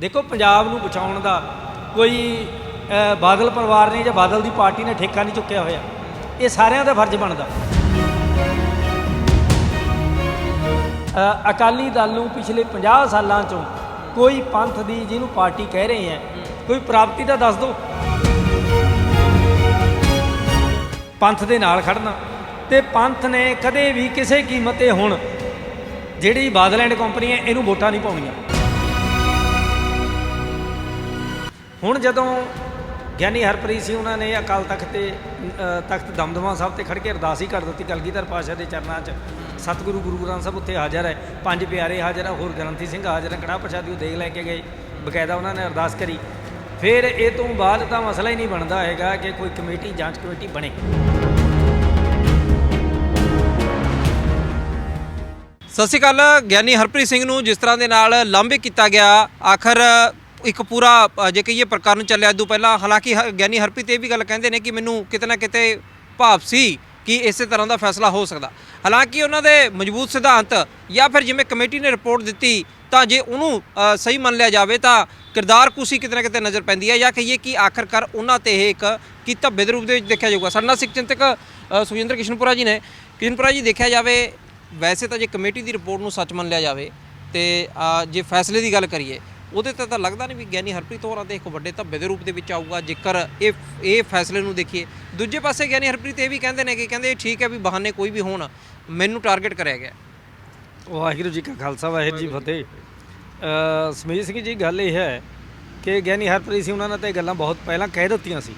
ਦੇਖੋ, ਪੰਜਾਬ ਨੂੰ ਬਚਾਉਣ ਦਾ ਕੋਈ ਬਾਦਲ ਪਰਿਵਾਰ ਨੇ ਜਾਂ ਬਾਦਲ ਦੀ ਪਾਰਟੀ ਨੇ ਠੇਕਾ ਨਹੀਂ ਚੁੱਕਿਆ ਹੋਇਆ। ਇਹ ਸਾਰਿਆਂ ਦਾ ਫਰਜ਼ ਬਣਦਾ। ਅਕਾਲੀ ਦਲ ਨੂੰ ਪਿਛਲੇ 50 ਸਾਲਾਂ ਚੋਂ ਕੋਈ ਪੰਥ ਦੀ ਜਿਹਨੂੰ ਪਾਰਟੀ ਕਹਿ ਰਹੇ ਹੈ, ਕੋਈ ਪ੍ਰਾਪਤੀ ਤਾਂ ਦੱਸ ਦਿਓ। ਪੰਥ ਦੇ ਨਾਲ ਖੜਨਾ ਤੇ ਪੰਥ ਨੇ ਕਦੇ ਵੀ ਕਿਸੇ ਕੀਮਤ ਤੇ ਹੁਣ ਜਿਹੜੀ ਬਾਦਲੈਂਡ ਕੰਪਨੀ ਹੈ ਇਹਨੂੰ ਵੋਟਾਂ ਨਹੀਂ ਪਾਉਣੀਆਂ। ਹੁਣ ਜਦੋਂ ਗਿਆਨੀ ਹਰਪ੍ਰੀਤ ਸਿੰਘ ਉਹਨਾਂ ਨੇ ਅਕਾਲ ਤਖਤ ਤੇ ਤਖਤ ਦਮਦਮਾ ਸਾਹਿਬ ਤੇ ਖੜ ਕੇ ਅਰਦਾਸ ਹੀ ਕਰ ਦਿੱਤੀ ਕਲਗੀਧਰ ਪਾਸ਼ਾ ਦੇ ਚਰਨਾਂ 'ਚ। ਸਤਿਗੁਰੂ ਗੁਰੂ ਗ੍ਰੰਥ ਸਾਹਿਬ ਉੱਥੇ ਹਾਜ਼ਰ ਹੈ, ਪੰਜ ਪਿਆਰੇ ਹਾਜ਼ਰ ਹੈ, ਹੋਰ ਗ੍ਰੰਥੀ ਸਿੰਘ ਹਾਜ਼ਰ ਹੈ, ਕੜਾਹ ਪ੍ਰਸ਼ਾਦੀ ਉਹ ਦੇਖ ਲੈ ਕੇ ਗਏ, ਬਕਾਇਦਾ ਉਹਨਾਂ ਨੇ ਅਰਦਾਸ ਕਰੀ। ਫਿਰ ਇਹ ਤੋਂ ਬਾਅਦ ਤਾਂ ਮਸਲਾ ਹੀ ਨਹੀਂ ਬਣਦਾ ਹੈਗਾ ਕਿ ਕੋਈ ਕਮੇਟੀ ਜਾਂਚ ਕਮੇਟੀ ਬਣੇ। ਸਤਿ ਸ਼੍ਰੀ ਅਕਾਲ, ਗਿਆਨੀ ਹਰਪ੍ਰੀਤ ਸਿੰਘ ਨੂੰ ਜਿਸ ਤਰ੍ਹਾਂ ਦੇ ਨਾਲ ਲਾਂਭੇ ਕੀਤਾ ਗਿਆ, ਆਖਰ ਇੱਕ ਪੂਰਾ ਜੇ ਕਹੀਏ ਪ੍ਰਕਰਨ ਚੱਲਿਆ ਤੋਂ ਪਹਿਲਾਂ ਹਾਲਾਂਕਿ ਹ- ਗਿਆਨੀ ਹਰਪ੍ਰੀਤ ਇਹ ਵੀ ਗੱਲ ਕਹਿੰਦੇ ਨੇ ਕਿ ਮੈਨੂੰ ਕਿਤੇ ਨਾ ਕਿਤੇ ਭਾਵ ਸੀ ਕਿ ਇਸੇ ਤਰ੍ਹਾਂ ਦਾ ਫੈਸਲਾ ਹੋ ਸਕਦਾ। ਹਾਲਾਂਕਿ ਉਹਨਾਂ ਦੇ ਮਜ਼ਬੂਤ ਸਿਧਾਂਤ ਜਾਂ ਫਿਰ ਜਿਵੇਂ ਕਮੇਟੀ ਨੇ ਰਿਪੋਰਟ ਦਿੱਤੀ ਤਾਂ ਜੇ ਉਹਨੂੰ ਅ, ਸਹੀ ਮੰਨ ਲਿਆ ਜਾਵੇ ਤਾਂ ਕਿਰਦਾਰ ਕੁਸੀ ਕਿਤੇ ਨਾ ਕਿਤੇ ਨਜ਼ਰ ਪੈਂਦੀ ਹੈ ਜਾਂ ਕਹੀਏ ਕਿ ਆਖਰਕਾਰ ਉਹਨਾਂ ਤੇ ਇਹ ਇੱਕ ਕੀਤਾ ਦੇ ਰੂਪ ਦੇ ਵਿੱਚ ਦੇਖਿਆ ਜਾਊਗਾ। ਸਾਡੇ ਨਾਲ ਸਿੱਖ ਚਿੰਤਕ ਅ, ਸੁਖਜਿੰਦਰ ਕਿਸ਼ਨਪੁਰਾ ਜੀ ਨੇ। ਕਿਸ਼ਨਪੁਰਾ ਜੀ ਦੇਖਿਆ ਜਾਵੇ ਵੈਸੇ ਤਾਂ ਜੇ ਕਮੇਟੀ ਦੀ ਰਿਪੋਰਟ ਨੂੰ ਸੱਚ ਮੰਨ ਲਿਆ ਜਾਵੇ ਤੇ ਅ, ਜੇ ਫੈਸਲੇ ਦੀ ਗੱਲ ਕਰੀਏ ਉਹਦੇ ਤੇ ਤਾਂ ਲੱਗਦਾ ਨਹੀਂ ਵੀ ਗਿਆਨੀ ਹਰਪ੍ਰੀਤ ਹੋਰਾਂ ਦੇ ਇੱਕ ਵੱਡੇ ਧੱਬੇ ਦੇ ਰੂਪ ਦੇ ਵਿੱਚ ਆਊਗਾ ਜੇਕਰ ਇਹ ਇਹ ਫੈਸਲੇ ਨੂੰ ਦੇਖੀਏ। ਦੂਜੇ ਪਾਸੇ ਗਿਆਨੀ ਹਰਪ੍ਰੀਤ ਇਹ ਵੀ ਕਹਿੰਦੇ ਨੇ ਕਿ ਕਹਿੰਦੇ ਠੀਕ ਹੈ ਵੀ ਬਹਾਨੇ ਕੋਈ ਵੀ ਹੋਣ ਮੈਨੂੰ ਟਾਰਗੇਟ ਕਰਿਆ ਗਿਆ। ਵਾਹਿਗੁਰੂ ਜੀ ਕਾ ਖਾਲਸਾ ਵਾਹਿਗੁਰੂ ਜੀ ਫਤਿਹ। ਸਮੀਰ ਸਿੰਘ ਜੀ ਗੱਲ ਇਹ ਹੈ ਕਿ ਗਿਆਨੀ ਹਰਪ੍ਰੀਤ ਸਿੰਘ ਉਹਨਾਂ ਨੇ ਤਾਂ ਇਹ ਗੱਲਾਂ ਬਹੁਤ ਪਹਿਲਾਂ ਕਹਿ ਦਿੱਤੀਆਂ ਸੀ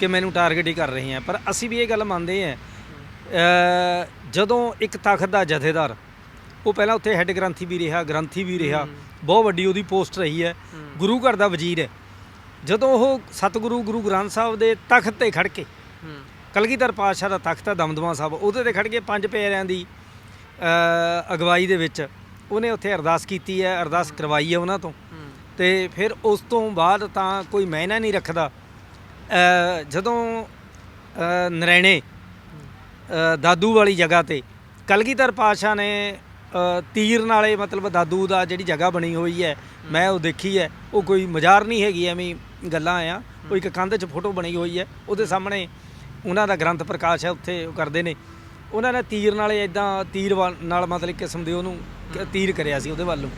ਕਿ ਮੈਨੂੰ ਟਾਰਗੇਟ ਹੀ ਕਰ ਰਹੇ ਆ ਪਰ ਅਸੀਂ ਵੀ ਇਹ ਗੱਲ ਮੰਨਦੇ ਹਾਂ। ਅ, ਜਦੋਂ ਇੱਕ ਤਖਤ ਦਾ ਜਥੇਦਾਰ ਉਹ ਪਹਿਲਾਂ ਉੱਥੇ ਹੈੱਡ ਗ੍ਰੰਥੀ ਵੀ ਰਿਹਾ ਗ੍ਰੰਥੀ ਵੀ ਰਿਹਾ। ਬਹੁਤ ਵੱਡੀ ਉਹਦੀ ਪੋਸਟ ਰਹੀ ਹੈ। ਗੁਰੂ ਘਰ ਦਾ ਵਜ਼ੀਰ ਹੈ। ਜਦੋਂ ਉਹ ਸਤਿਗੁਰੂ ਗੁਰੂ ਗ੍ਰੰਥ ਸਾਹਿਬ ਦੇ ਤਖਤ ਤੇ ਖੜ ਕੇ ਕਲਗੀਧਰ ਪਾਤਸ਼ਾਹ ਦਾ ਤਖਤ ਹੈ ਦਮਦਮਾ ਸਾਹਿਬ ਉਹਦੇ ਤੇ ਖੜ ਕੇ ਪੰਜ ਪਿਆਰਿਆਂ ਦੀ ਅਗਵਾਈ ਦੇ ਵਿੱਚ ਉਹਨੇ ਉੱਥੇ ਅਰਦਾਸ ਕੀਤੀ ਹੈ ਅਰਦਾਸ ਕਰਵਾਈ ਹੈ ਉਹਨਾਂ ਤੋਂ। ਤੇ ਫਿਰ ਉਸ ਤੋਂ ਬਾਅਦ ਤਾਂ ਕੋਈ ਮਾਇਨਾ ਨਹੀਂ ਰੱਖਦਾ। ਜਦੋਂ ਨਰੈਣੇ ਦਾਦੂ ਵਾਲੀ ਜਗ੍ਹਾ ਤੇ ਕਲਗੀਧਰ ਪਾਤਸ਼ਾਹ ਨੇ ਤੀਰ ਨਾਲੇ ਮਤਲਬ ਦਾਦੂ ਦਾ ਜਿਹੜੀ ਜਗ੍ਹਾ ਬਣੀ ਹੋਈ ਹੈ, ਮੈਂ ਉਹ ਦੇਖੀ ਹੈ, ਉਹ ਕੋਈ ਮਜ਼ਾਰ ਨਹੀਂ ਹੈਗੀ, ਐਵੇਂ ਗੱਲਾਂ ਆ। ਉਹ ਇੱਕ ਕੰਧ 'ਚ ਫੋਟੋ ਬਣੀ ਹੋਈ ਹੈ, ਉਹਦੇ ਸਾਹਮਣੇ ਉਹਨਾਂ ਦਾ ਗ੍ਰੰਥ ਪ੍ਰਕਾਸ਼ ਹੈ, ਉੱਥੇ ਉਹ ਕਰਦੇ ਨੇ। ਉਹਨਾਂ ਨੇ ਤੀਰ ਨਾਲੇ ਇਦਾਂ ਤੀਰ ਵਾ- ਨਾਲ ਮਤਲਬ ਕਿਸਮ ਦੇ ਉਹਨੂੰ ਤੀਰ ਕਰਿਆ ਸੀ ਉਹਦੇ ਵੱਲ। ਨੂੰ